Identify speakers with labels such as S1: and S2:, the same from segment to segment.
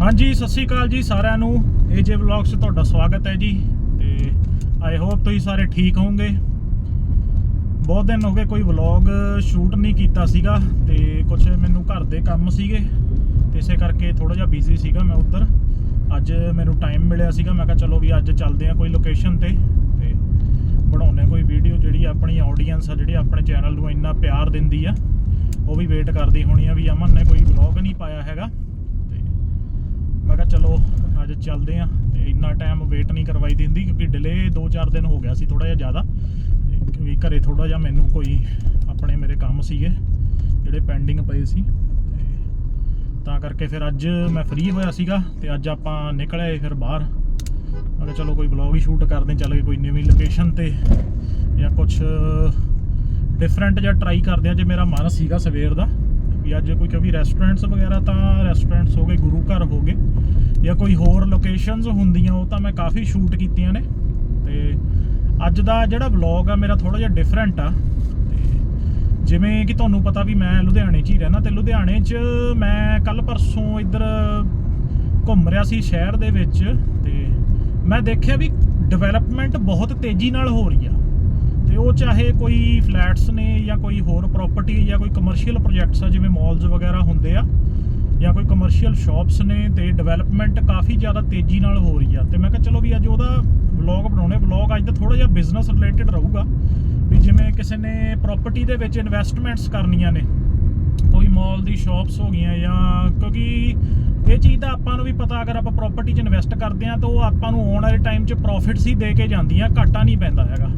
S1: ਹਾਂਜੀ, ਸਤਿ ਸ਼੍ਰੀ ਅਕਾਲ ਜੀ ਸਾਰਿਆਂ ਨੂੰ। ਏਜੇ ਵਲੌਗਸ 'ਚ ਤੁਹਾਡਾ ਸਵਾਗਤ ਹੈ ਜੀ। ਤੇ ਆਈ ਹੋਪ ਤੁਸੀਂ ਸਾਰੇ ਠੀਕ ਹੋਵੋਗੇ। ਬਹੁਤ ਦਿਨ ਹੋ ਗਏ ਕੋਈ ਵਲੌਗ ਸ਼ੂਟ ਨਹੀਂ ਕੀਤਾ ਸੀਗਾ ਤੇ ਕੁਝ ਮੈਨੂੰ ਘਰ ਦੇ ਕੰਮ ਸੀਗੇ। ਤੇ ਇਸੇ ਕਰਕੇ ਥੋੜਾ ਜਿਹਾ ਬਿਜ਼ੀ ਸੀਗਾ ਮੈਂ ਉੱਧਰ। ਅੱਜ ਮੈਨੂੰ ਟਾਈਮ ਮਿਲਿਆ ਸੀਗਾ। ਮੈਂ ਕਿਹਾ ਚਲੋ ਵੀ ਅੱਜ ਚੱਲਦੇ ਆ ਕੋਈ ਲੋਕੇਸ਼ਨ ਤੇ। ਤੇ ਬਣਾਉਣੇ ਕੋਈ ਵੀਡੀਓ ਜਿਹੜੀ ਆਪਣੀ ਆਡੀਅנס ਆ, ਜਿਹੜੀ ਆਪਣੇ ਚੈਨਲ ਨੂੰ ਇੰਨਾ ਪਿਆਰ ਦਿੰਦੀ ਆ, ਉਹ ਵੀ ਵੇਟ ਕਰਦੀ ਹੋਣੀ ਆ ਵੀ ਅਮਨ ਨੇ ਕੋਈ ਵਲੌਗ ਨਹੀਂ ਪਾਇਆ ਹੈਗਾ। ਮੈਂ ਕਿਹਾ ਚਲੋ ਅੱਜ ਚੱਲਦੇ ਆ ਤੇ ਇੰਨਾ ਟਾਈਮ ਵੇਟ ਨਹੀਂ ਕਰਵਾਈ ਦਿੰਦੀ ਕਿਉਂਕਿ ਡਿਲੇ 2-4 ਦਿਨ ਹੋ ਗਿਆ ਸੀ ਥੋੜਾ ਜਿਹਾ ਜ਼ਿਆਦਾ। ਤੇ ਵੀ ਘਰੇ ਥੋੜਾ ਜਿਹਾ ਮੈਨੂੰ ਕੋਈ ਆਪਣੇ ਮੇਰੇ ਕੰਮ ਸੀਗੇ ਜਿਹੜੇ ਪੈਂਡਿੰਗ ਪਏ ਸੀ ਤੇ ਤਾਂ ਕਰਕੇ ਫਿਰ ਅੱਜ ਮੈਂ ਫ੍ਰੀ ਹੋਇਆ ਸੀਗਾ ਤੇ ਅੱਜ ਆਪਾਂ ਨਿਕਲ ਫਿਰ ਬਾਹਰ। ਮੈਂ ਕਿਹਾ ਚਲੋ ਕੋਈ ਵਲੌਗ ਹੀ ਸ਼ੂਟ ਕਰਦੇ ਚੱਲ ਕੇ ਕੋਈ ਨਵੀਂ ਲੋਕੇਸ਼ਨ ਤੇ ਜਾਂ ਕੁਝ ਡਿਫਰੈਂਟ ਜਿਹਾ ਟਰਾਈ ਕਰਦੇ ਆ, ਜੇ ਮੇਰਾ ਮਨ ਸੀਗਾ ਸਵੇਰ ਦਾ। ਜਾਂ ਅੱਜ ਕੋਈ ਕਵੀ ਰੈਸਟੋਰੈਂਟਸ ਵਗੈਰਾ ਤਾਂ ਰੈਸਟੋਰੈਂਟਸ ਹੋ ਗਏ, ਗੁਰੂ ਘਰ ਹੋ ਗਏ ਜਾਂ ਕੋਈ ਹੋਰ ਲੋਕੇਸ਼ਨਸ ਹੁੰਦੀਆਂ, ਉਹ ਤਾਂ ਮੈਂ ਕਾਫੀ ਸ਼ੂਟ ਕੀਤੀਆਂ ਨੇ। ਤੇ ਅੱਜ ਦਾ ਜਿਹੜਾ ਵਲੌਗ ਆ, ਮੇਰਾ ਥੋੜਾ ਜਿਹਾ ਡਿਫਰੈਂਟ ਆ। ਤੇ ਜਿਵੇਂ ਕਿ ਤੁਹਾਨੂੰ ਪਤਾ ਵੀ ਮੈਂ ਲੁਧਿਆਣੇ 'ਚ ਹੀ ਰਹਿਣਾ ਤੇ ਲੁਧਿਆਣੇ 'ਚ ਮੈਂ ਕੱਲ ਪਰਸੋਂ ਇੱਧਰ ਘੁੰਮ ਰਿਹਾ ਸੀ ਸ਼ਹਿਰ ਦੇ ਵਿੱਚ, ਤੇ ਮੈਂ ਦੇਖਿਆ ਵੀ ਡਿਵੈਲਪਮੈਂਟ ਬਹੁਤ ਤੇਜ਼ੀ ਨਾਲ ਹੋ ਰਹੀ ਆ। ਤੇ ਉਹ ਚਾਹੇ ਕੋਈ ਫਲੈਟਸ ਨੇ ਜਾਂ ਕੋਈ ਹੋਰ ਪ੍ਰਾਪਰਟੀ ਜਾਂ ਕੋਈ ਕਮਰਸ਼ੀਅਲ ਪ੍ਰੋਜੈਕਟਸ ਆ, ਜਿਵੇਂ ਮਾਲਸ ਵਗੈਰਾ ਹੁੰਦੇ ਆ, ਜਾਂ ਕੋਈ ਕਮਰਸ਼ੀਅਲ ਸ਼ਾਪਸ ਨੇ ਤੇ ਡਿਵੈਲਪਮੈਂਟ ਕਾਫੀ ਜ਼ਿਆਦਾ ਤੇਜ਼ੀ ਨਾਲ ਹੋ ਰਹੀ ਆ। ਤੇ ਮੈਂ ਕਿਹਾ ਚਲੋ ਵੀ ਅੱਜ ਉਹਦਾ ਵਲੌਗ ਬਣਾਉਣੇ ਵਲੌਗ ਅੱਜ ਦਾ ਥੋੜਾ ਜਿਹਾ ਬਿਜ਼ਨਸ ਰਿਲੇਟਡ ਰਹੂਗਾ। ਵੀ ਜਿਵੇਂ ਕਿਸੇ ਨੇ ਪ੍ਰਾਪਰਟੀ ਦੇ ਵਿੱਚ ਇਨਵੈਸਟਮੈਂਟਸ ਕਰਨੀਆਂ ਨੇ, ਕੋਈ ਮਾਲ ਦੀ ਸ਼ਾਪਸ ਹੋ ਗਈਆਂ ਜਾਂ ਕਿਉਂਕਿ ਇਹ ਚੀਜ਼ ਦਾ ਆਪਾਂ ਨੂੰ ਵੀ ਪਤਾ, ਅਗਰ ਆਪਾਂ ਪ੍ਰਾਪਰਟੀ 'ਚ ਇਨਵੈਸਟ ਕਰਦੇ ਆ ਤਾਂ ਉਹ ਆਪਾਂ ਨੂੰ ਆਉਣ ਵਾਲੇ ਟਾਈਮ 'ਚ ਪ੍ਰੋਫਿਟਸ ਹੀ ਦੇ ਕੇ ਜਾਂਦੀਆਂ, ਘਾਟਾ ਨਹੀਂ ਪੈਂਦਾ ਹੈਗਾ।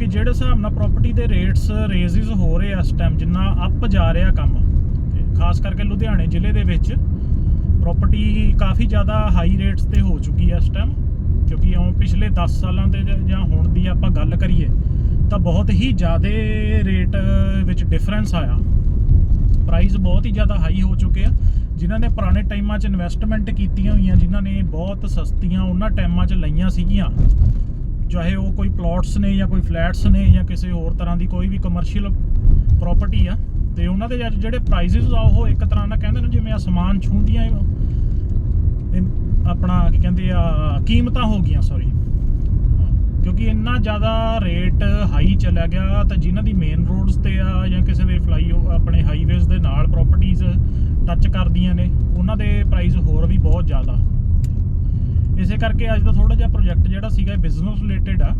S1: ਕਿਉਂਕਿ ਜਿਹੜੇ ਹਿਸਾਬ ਨਾਲ ਪ੍ਰਾਪਰਟੀ ਦੇ ਰੇਟਸ ਰੇਜਿਸ ਹੋ ਰਹੇ ਆ ਇਸ ਟਾਈਮ ਜਿੰਨਾ ਅੱਪ ਜਾ ਰਿਹਾ ਕੰਮ, ਤੇ ਖਾਸ ਕਰਕੇ ਲੁਧਿਆਣੇ ਜ਼ਿਲ੍ਹੇ ਦੇ ਵਿੱਚ ਪ੍ਰਾਪਰਟੀ ਕਾਫੀ ਜ਼ਿਆਦਾ ਹਾਈ ਰੇਟਸ ਤੇ ਹੋ ਚੁੱਕੀ ਹੈ ਇਸ ਟਾਈਮ ਕਿਉਂਕਿ ਉਹ ਪਿਛਲੇ 10 ਸਾਲਾਂ ਦੇ ਜਾਂ- ਜਾਂ ਹੁਣ ਦੀ ਆਪਾਂ ਗੱਲ ਕਰੀਏ, ਤਾਂ ਬਹੁਤ ਹੀ ਜ਼ਿਆਦਾ ਰੇਟ ਵਿੱਚ ਡਿਫਰੈਂਸ ਆਇਆ। ਪ੍ਰਾਈਸ ਬਹੁਤ ਹੀ ਜ਼ਿਆਦਾ ਹਾਈ ਹੋ ਚੁੱਕੇ ਆ, ਜਿਨ੍ਹਾਂ ਨੇ ਪੁਰਾਣੇ ਟਾਈਮਾਂ 'ਚ ਇਨਵੈਸਟਮੈਂਟ ਕੀਤੀਆਂ ਹੋਈਆਂ, ਜਿਨ੍ਹਾਂ ਨੇ ਬਹੁਤ ਸਸਤੀਆਂ ਉਹਨਾਂ ਟਾਈਮਾਂ 'ਚ ਲਈਆਂ ਸੀਗੀਆਂ। ਚਾਹੇ ਉਹ ਕੋਈ ਪਲਾਟਸ ਨੇ ਜਾਂ ਕੋਈ ਫਲੈਟਸ ਨੇ ਜਾਂ ਕਿਸੇ ਹੋਰ ਤਰ੍ਹਾਂ ਦੀ ਕੋਈ ਵੀ ਕਮਰਸ਼ੀਅਲ ਪ੍ਰਾਪਰਟੀ ਆ, ਤੇ ਉਹਨਾਂ ਦੇ ਜਿਹੜੇ ਪ੍ਰਾਈਸਿਸ ਆ, ਉਹ ਇੱਕ ਤਰ੍ਹਾਂ ਨਾਲ ਕਹਿੰਦੇ ਨੇ ਜਿਵੇਂ ਅਸਮਾਨ ਛੂੰਦੀਆਂ ਇਹ ਆਪਣਾ ਕੀ ਕਹਿੰਦੇ ਆ, ਕੀਮਤਾਂ ਹੋ ਗਈਆਂ ਸੌਰੀ ਕਿਉਂਕਿ ਇੰਨਾ ਜ਼ਿਆਦਾ ਰੇਟ ਹਾਈ ਚਲਾ ਗਿਆ ਤਾਂ ਜਿਨ੍ਹਾਂ ਦੀ ਮੇਨ ਰੋਡਸ ਤੇ ਆ ਜਾਂ ਕਿਸੇ ਦੇ ਫਲਾਈ ਆਪਣੇ ਹਾਈਵੇਜ਼ ਦੇ ਨਾਲ ਪ੍ਰਾਪਰਟੀਆਂ ਟੱਚ ਕਰਦੀਆਂ ਨੇ, ਉਹਨਾਂ ਦੇ ਪ੍ਰਾਈਸ ਹੋਰ ਵੀ ਬਹੁਤ ਜ਼ਿਆਦਾ। ਇਸੇ ਕਰਕੇ ਅੱਜ ਦਾ ਥੋੜਾ ਜਿਹਾ ਪ੍ਰੋਜੈਕਟ ਜਿਹੜਾ ਸੀਗਾ ਬਿਜ਼ਨਸ ਰਿਲੇਟਡ ਆ।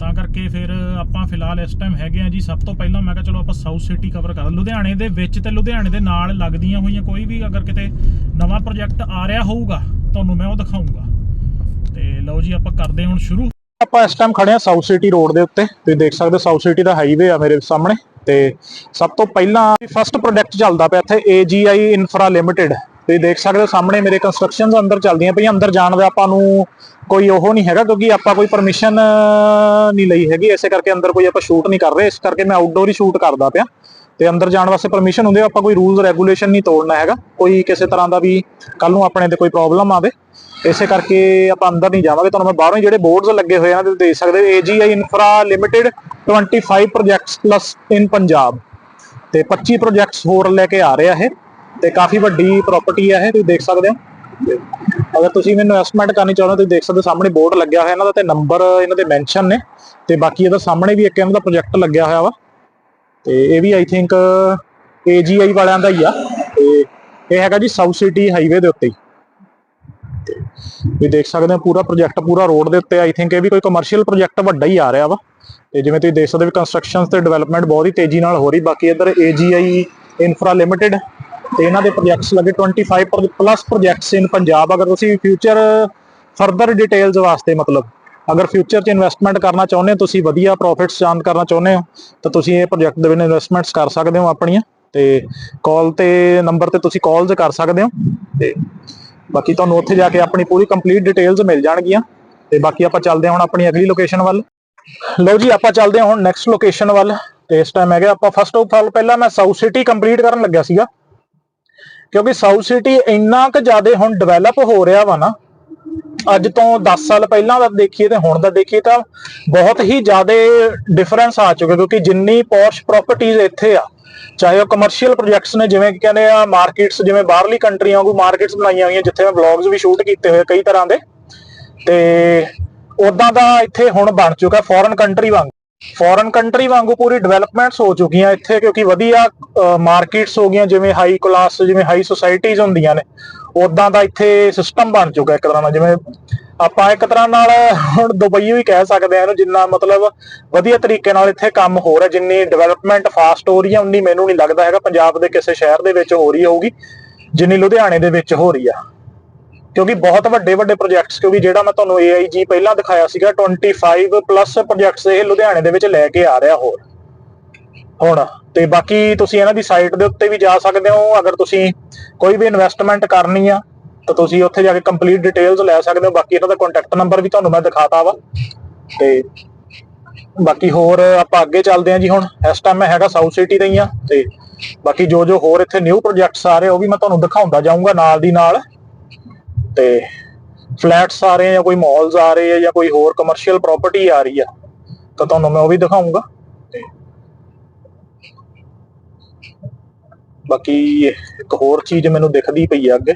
S1: ਤਾਂ ਕਰਕੇ ਫਿਰ ਆਪਾਂ ਫਿਲਹਾਲ ਇਸ ਟਾਈਮ ਹੈਗੇ ਆ ਜੀ। ਸਭ ਤੋਂ ਪਹਿਲਾਂ ਮੈਂ ਕਿਹਾ ਚਲੋ ਆਪਾਂ ਸਾਊਥ ਸਿਟੀ ਕਵਰ ਕਰ ਲੁਧਿਆਣੇ ਦੇ ਵਿੱਚ ਤੇ ਲੁਧਿਆਣੇ ਦੇ ਨਾਲ ਲੱਗਦੀਆਂ ਹੋਈਆਂ, ਕੋਈ ਵੀ ਅਗਰ ਕਿਤੇ ਨਵਾਂ ਪ੍ਰੋਜੈਕਟ ਆ ਰਿਹਾ ਹੋਊਗਾ, ਤੁਹਾਨੂੰ ਮੈਂ ਉਹ ਦਿਖਾਊਂਗਾ। ਤੇ ਲਓ ਜੀ, ਆਪਾਂ ਕਰਦੇ ਹਾਂ ਹੁਣ ਸ਼ੁਰੂ। ਆਪਾਂ ਇਸ ਟਾਈਮ ਖੜੇ ਆ ਸਾਊਥ ਸਿਟੀ ਰੋਡ ਦੇ ਉੱਤੇ। ਤੁਸੀਂ ਦੇਖ ਸਕਦੇ ਸਾਊਥ ਸਿਟੀ ਦਾ ਹਾਈਵੇ ਆ ਮੇਰੇ ਸਾਹਮਣੇ। ਤੇ ਸਭ ਤੋਂ ਪਹਿਲਾਂ ਫਸਟ ਪ੍ਰੋਜੈਕਟ ਚੱਲਦਾ ਪਿਆ ਇੱਥੇ AGI ਇਨਫਰਾ ਲਿਮਟਿਡ ਤੁਸੀਂ ਦੇਖ ਸਕਦੇ ਹੋ ਸਾਹਮਣੇ ਮੇਰੇ ਕੰਸਟਰਕਸ਼ਨਸ ਅੰਦਰ ਚੱਲਦੀਆਂ ਪਈਆਂ ਅੰਦਰ ਜਾਣ ਦਾ ਆਪਾਂ ਨੂੰ ਕੋਈ ਉਹ ਨਹੀਂ ਹੈਗਾ ਕਿਉਂਕਿ ਆਪਾਂ ਕੋਈ ਪਰਮਿਸ਼ਨ ਨਹੀਂ ਲਈ ਹੈਗੀ। ਇਸੇ ਕਰਕੇ ਅੰਦਰ ਕੋਈ ਆਪਾਂ ਸ਼ੂਟ ਨਹੀਂ ਕਰ ਰਹੇ। ਇਸ ਕਰਕੇ ਮੈਂ ਆਊਟਡੋਰ ਹੀ ਸ਼ੂਟ ਕਰਦਾ ਪਿਆ। ਤੇ ਅੰਦਰ ਜਾਣ ਵਾਸਤੇ ਪਰਮਿਸ਼ਨ ਹੁੰਦੀ ਆ, ਆਪਾਂ ਕੋਈ ਰੂਲਸ ਰੈਗੂਲੇਸ਼ਨ ਨਹੀਂ ਤੋੜਨਾ ਹੈਗਾ। ਕੋਈ ਕਿਸੇ ਤਰ੍ਹਾਂ ਦਾ ਵੀ ਕੱਲ ਨੂੰ ਆਪਣੇ ਤੇ ਕੋਈ ਪ੍ਰੋਬਲਮ ਆਵੇ। ਇਸੇ ਕਰਕੇ ਆਪਾਂ ਅੰਦਰ ਨਹੀਂ ਜਾਵਾਂਗੇ। ਤੁਹਾਨੂੰ ਮੈਂ ਬਾਹਰੋਂ ਹੀ ਜਿਹੜੇ ਬੋਰਡਸ ਲੱਗੇ ਹੋਏ ਆ ਤੇ ਦੇਖ ਸਕਦੇ ਹੋ। AGI infra limited 25 projects plus in Punjab ਤੇ 25 ਪ੍ਰੋਜੈਕਟਸ ਹੋਰ ਲੈ ਕੇ ਆ ਰਿਹਾ ਇਹ। ਤੇ ਕਾਫੀ ਵੱਡੀ ਪ੍ਰਾਪਰਟੀ ਹੈ ਇਹ, ਤੁਸੀਂ ਦੇਖ ਸਕਦੇ ਹੋ। ਅਗਰ ਤੁਸੀਂ ਵੀ ਇਨਵੈਸਟਮੈਂਟ ਕਰਨੀ ਚਾਹੁੰਦੇ ਹੋ, ਤੁਸੀਂ ਦੇਖ ਸਕਦੇ ਹੋ ਸਾਹਮਣੇ ਬੋਰਡ ਲੱਗਿਆ ਹੋਇਆ ਇਹਨਾਂ ਦਾ ਤੇ ਨੰਬਰ ਇਹਨਾਂ ਦੇ ਮੈਂਸ਼ਨ ਨੇ। ਤੇ ਬਾਕੀ ਇਹਦਾ ਸਾਹਮਣੇ ਵੀ ਇੱਕ ਇਹਨਾਂ ਦਾ ਪ੍ਰੋਜੈਕਟ ਲੱਗਿਆ ਹੋਇਆ ਵਾ। ਤੇ ਇਹ ਵੀ ਆਈ ਥਿੰਕ AGI ਵਾਲਿਆਂ ਦਾ ਹੀ ਆ। ਤੇ ਇਹ ਹੈਗਾ ਜੀ ਸਾਊਥ ਸਿਟੀ ਹਾਈਵੇ ਦੇ ਉੱਤੇ ਹੀ। ਤੇ ਵੀ ਦੇਖ ਸਕਦੇ ਹੋ ਪੂਰਾ ਪ੍ਰੋਜੈਕਟ ਪੂਰਾ ਰੋਡ ਦੇ ਉੱਤੇ ਆਈ ਥਿੰਕ ਇਹ ਵੀ ਕੋਈ ਕਮਰਸ਼ੀਅਲ ਪ੍ਰੋਜੈਕਟ ਵੱਡਾ ਹੀ ਆ ਰਿਹਾ ਵਾ। ਤੇ ਜਿਵੇਂ ਤੁਸੀਂ ਦੇਖ ਸਕਦੇ ਹੋ ਕੰਸਟਰਕਸ਼ਨਸ ਤੇ ਡਿਵੈਲਪਮੈਂਟ ਬਹੁਤ ਹੀ ਤੇਜ਼ੀ ਨਾਲ ਹੋ ਰਹੀ। ਬਾਕੀ ਇੱਧਰ AGI ਇਨਫਰਾ ਲਿਮਿਟਿਡ ਤੇ ਇਹਨਾਂ ਦੇ ਪ੍ਰੋਜੈਕਟਸ ਲੱਗੇ 25 ਪਲੱਸ ਪ੍ਰੋਜੈਕਟਸ ਇਨ ਪੰਜਾਬ। ਅਗਰ ਤੁਸੀਂ ਫਿਊਚਰ ਫਰਦਰ ਡਿਟੇਲਸ ਵਾਸਤੇ ਮਤਲਬ ਅਗਰ ਫਿਊਚਰ 'ਚ ਇਨਵੈਸਟਮੈਂਟ ਕਰਨਾ ਚਾਹੁੰਦੇ ਹੋ, ਤੁਸੀਂ ਵਧੀਆ ਪ੍ਰੋਫਿਟਸ ਜਾਨ ਕਰਨਾ ਚਾਹੁੰਦੇ ਹੋ, ਤਾਂ ਤੁਸੀਂ ਇਹ ਪ੍ਰੋਜੈਕਟ ਦੇ ਵਿੱਚ ਇਨਵੈਸਟਮੈਂਟਸ ਕਰ ਸਕਦੇ ਹੋ ਆਪਣੀਆਂ। ਤੇ ਕਾਲ ਤੇ ਨੰਬਰ ਤੇ ਤੁਸੀਂ ਕਾਲਸ ਕਰ ਸਕਦੇ ਹੋ। ਤੇ ਬਾਕੀ ਤੁਹਾਨੂੰ ਉੱਥੇ ਜਾ ਕੇ ਆਪਣੀ ਪੂਰੀ ਕੰਪਲੀਟ ਡਿਟੇਲਸ ਮਿਲ ਜਾਣਗੀਆਂ। ਤੇ ਬਾਕੀ ਆਪਾਂ ਚੱਲਦੇ ਹਾਂ ਹੁਣ ਆਪਣੀ ਅਗਲੀ ਲੋਕੇਸ਼ਨ ਵੱਲ। ਲਓ ਜੀ, ਆਪਾਂ ਚੱਲਦੇ ਹਾਂ ਹੁਣ ਨੈਕਸਟ ਲੋਕੇਸ਼ਨ ਵੱਲ। ਤੇ ਇਸ ਟਾਈਮ ਹੈਗਾ, ਆਪਾਂ ਫਸਟ ਆਫ ਆਲ ਪਹਿਲਾਂ ਮੈਂ ਸਾਊਥ ਸਿਟੀ ਕੰਪਲੀਟ ਕਰਨ ਲੱਗਿਆ ਸੀਗਾ। ਕਿਉਂਕਿ ਸਾਊਥ ਸਿਟੀ ਇੰਨਾ ਕੁ ਜ਼ਿਆਦਾ ਹੁਣ ਡਿਵੈਲਪ ਹੋ ਰਿਹਾ ਵਾ ਨਾ, ਅੱਜ ਤੋਂ 10 ਸਾਲ ਪਹਿਲਾਂ ਦਾ ਦੇਖੀਏ ਤੇ ਹੁਣ ਦਾ ਦੇਖੀਏ ਤਾਂ ਬਹੁਤ ਹੀ ਜ਼ਿਆਦਾ ਡਿਫਰੈਂਸ ਆ ਚੁੱਕਾ ਕਿਉਂਕਿ ਜਿੰਨੀ ਪੌਸ਼ ਪ੍ਰਾਪਰਟੀਆਂ ਇੱਥੇ ਆ, ਚਾਹੇ ਉਹ ਕਮਰਸ਼ੀਅਲ ਪ੍ਰੋਜੈਕਟਸ ਨੇ, ਜਿਵੇਂ ਕਿ ਕਹਿੰਦੇ ਆ ਮਾਰਕੀਟਸ ਜਿਵੇਂ ਬਾਹਰਲੀ ਕੰਟਰੀਆਂ ਵਾਂਗੂ ਮਾਰਕੀਟਸ ਬਣਾਈਆਂ ਹੋਈਆਂ, ਜਿੱਥੇ ਮੈਂ ਵਲੌਗਸ ਵੀ ਸ਼ੂਟ ਕੀਤੇ ਹੋਏ ਕਈ ਤਰ੍ਹਾਂ ਦੇ, ਤੇ ਉਦਾਂ ਦਾ ਇੱਥੇ ਹੁਣ ਬਣ ਚੁੱਕਾ ਫੋਰਨ ਕੰਟਰੀ ਵਾਂਗ। ਫੋਰਨ ਕੰਟਰੀ ਵਾਂਗੂ ਪੂਰੀ ਡਿਵੈਲਪਮੈਂਟਸ ਹੋ ਚੁੱਕੀਆਂ ਇੱਥੇ ਕਿਉਂਕਿ ਵਧੀਆ ਮਾਰਕੀਟਸ ਹੋ ਗਈਆਂ, ਜਿਵੇਂ ਹਾਈ ਕਲਾਸ ਜਿਵੇਂ ਹਾਈ ਸੁਸਾਇਟੀਜ਼ ਹੁੰਦੀਆਂ ਨੇ ਉਦਾਂ ਦਾ ਇੱਥੇ ਸਿਸਟਮ ਬਣ ਚੁੱਕਾ ਇੱਕ ਤਰ੍ਹਾਂ ਦਾ ਜਿਵੇਂ ਆਪਾਂ ਇੱਕ ਤਰ੍ਹਾਂ ਨਾਲ ਹੁਣ ਦੁਬਈ ਵੀ ਕਹਿ ਸਕਦੇ ਆ ਇਹਨੂੰ, ਜਿੰਨਾ ਮਤਲਬ ਵਧੀਆ ਤਰੀਕੇ ਨਾਲ ਇੱਥੇ ਕੰਮ ਹੋ ਰਿਹਾ, ਜਿੰਨੀ ਡਿਵੈਲਪਮੈਂਟ ਫਾਸਟ ਹੋ ਰਹੀ ਹੈ, ਉਨੀ ਮੈਨੂੰ ਨਹੀਂ ਲੱਗਦਾ ਹੈਗਾ, ਪੰਜਾਬ ਦੇ ਕਿਸੇ ਸ਼ਹਿਰ ਦੇ ਵਿੱਚ ਹੋ ਰਹੀ ਹੋਊਗੀ, ਜਿੰਨੀ ਲੁਧਿਆਣੇ ਦੇ ਵਿੱਚ ਹੋ ਰਹੀ ਆ। ਕਿਉਂਕਿ ਬਹੁਤ ਵੱਡੇ ਵੱਡੇ ਪ੍ਰੋਜੈਕਟਸ ਕਿਉਂਕਿ ਜਿਹੜਾ ਮੈਂ ਤੁਹਾਨੂੰ AIG ਪਹਿਲਾਂ ਦਿਖਾਇਆ ਸੀਗਾ 25 ਪਲੱਸ ਪ੍ਰੋਜੈਕਟਸ ਇਹ ਲੁਧਿਆਣੇ ਦੇ ਵਿੱਚ ਲੈ ਕੇ ਆ ਰਿਹਾ ਹੋਰ। ਹੁਣ, ਤੇ ਬਾਕੀ ਤੁਸੀਂ ਇਹਨਾਂ ਦੀ ਸਾਈਟ ਦੇ ਉੱਤੇ ਵੀ ਜਾ ਸਕਦੇ ਹੋ, ਅਗਰ ਤੁਸੀਂ ਕੋਈ ਵੀ ਇਨਵੈਸਟਮੈਂਟ ਕਰਨੀ ਆ, ਤਾਂ ਤੁਸੀਂ ਉੱਥੇ ਜਾ ਕੇ ਕੰਪਲੀਟ ਡਿਟੇਲਸ ਲੈ ਸਕਦੇ ਹੋ। ਬਾਕੀ ਇਹਨਾਂ ਦਾ ਕੰਟੈਕਟ ਨੰਬਰ ਵੀ ਤੁਹਾਨੂੰ ਮੈਂ ਦਿਖਾਤਾ ਵਾ। ਤੇ ਬਾਕੀ ਹੋਰ ਆਪਾਂ ਅੱਗੇ ਚੱਲਦੇ ਹਾਂ ਜੀ ਹੁਣ। ਇਸ ਟਾਈਮ ਮੈਂ ਹੈਗਾ ਸਾਊਥ ਸਿਟੀ ਤੇ ਹੀ ਆ, ਤੇ ਬਾਕੀ ਜੋ ਜੋ ਹੋਰ ਇੱਥੇ ਨਿਊ ਪ੍ਰੋਜੈਕਟਸ ਆ ਰਹੇ, ਉਹ ਵੀ ਮੈਂ ਤੁਹਾਨੂੰ ਦਿਖਾਉਂਦਾ ਜਾਊਂਗਾ ਨਾਲ ਦੀ ਨਾਲ। ਤੇ ਫਲੈਟਸ ਆ ਰਹੇ ਆ ਕੋਈ ਮਾਲਸ ਆ ਰਹੇ ਆ ਜਾਂ ਕੋਈ ਹੋਰ ਕਮਰਸ਼ੀਅਲ ਪ੍ਰਾਪਰਟੀ ਆ ਰਹੀ ਆ, ਤਾਂ ਤੁਹਾਨੂੰ ਮੈਂ ਉਹ ਵੀ ਦਿਖਾਉਂਗਾ ਤੇ ਬਾਕੀ ਇੱਕ ਹੋਰ ਚੀਜ਼ ਮੈਨੂੰ ਦਿਖਦੀ ਪਈ ਆ ਅੱਗੇ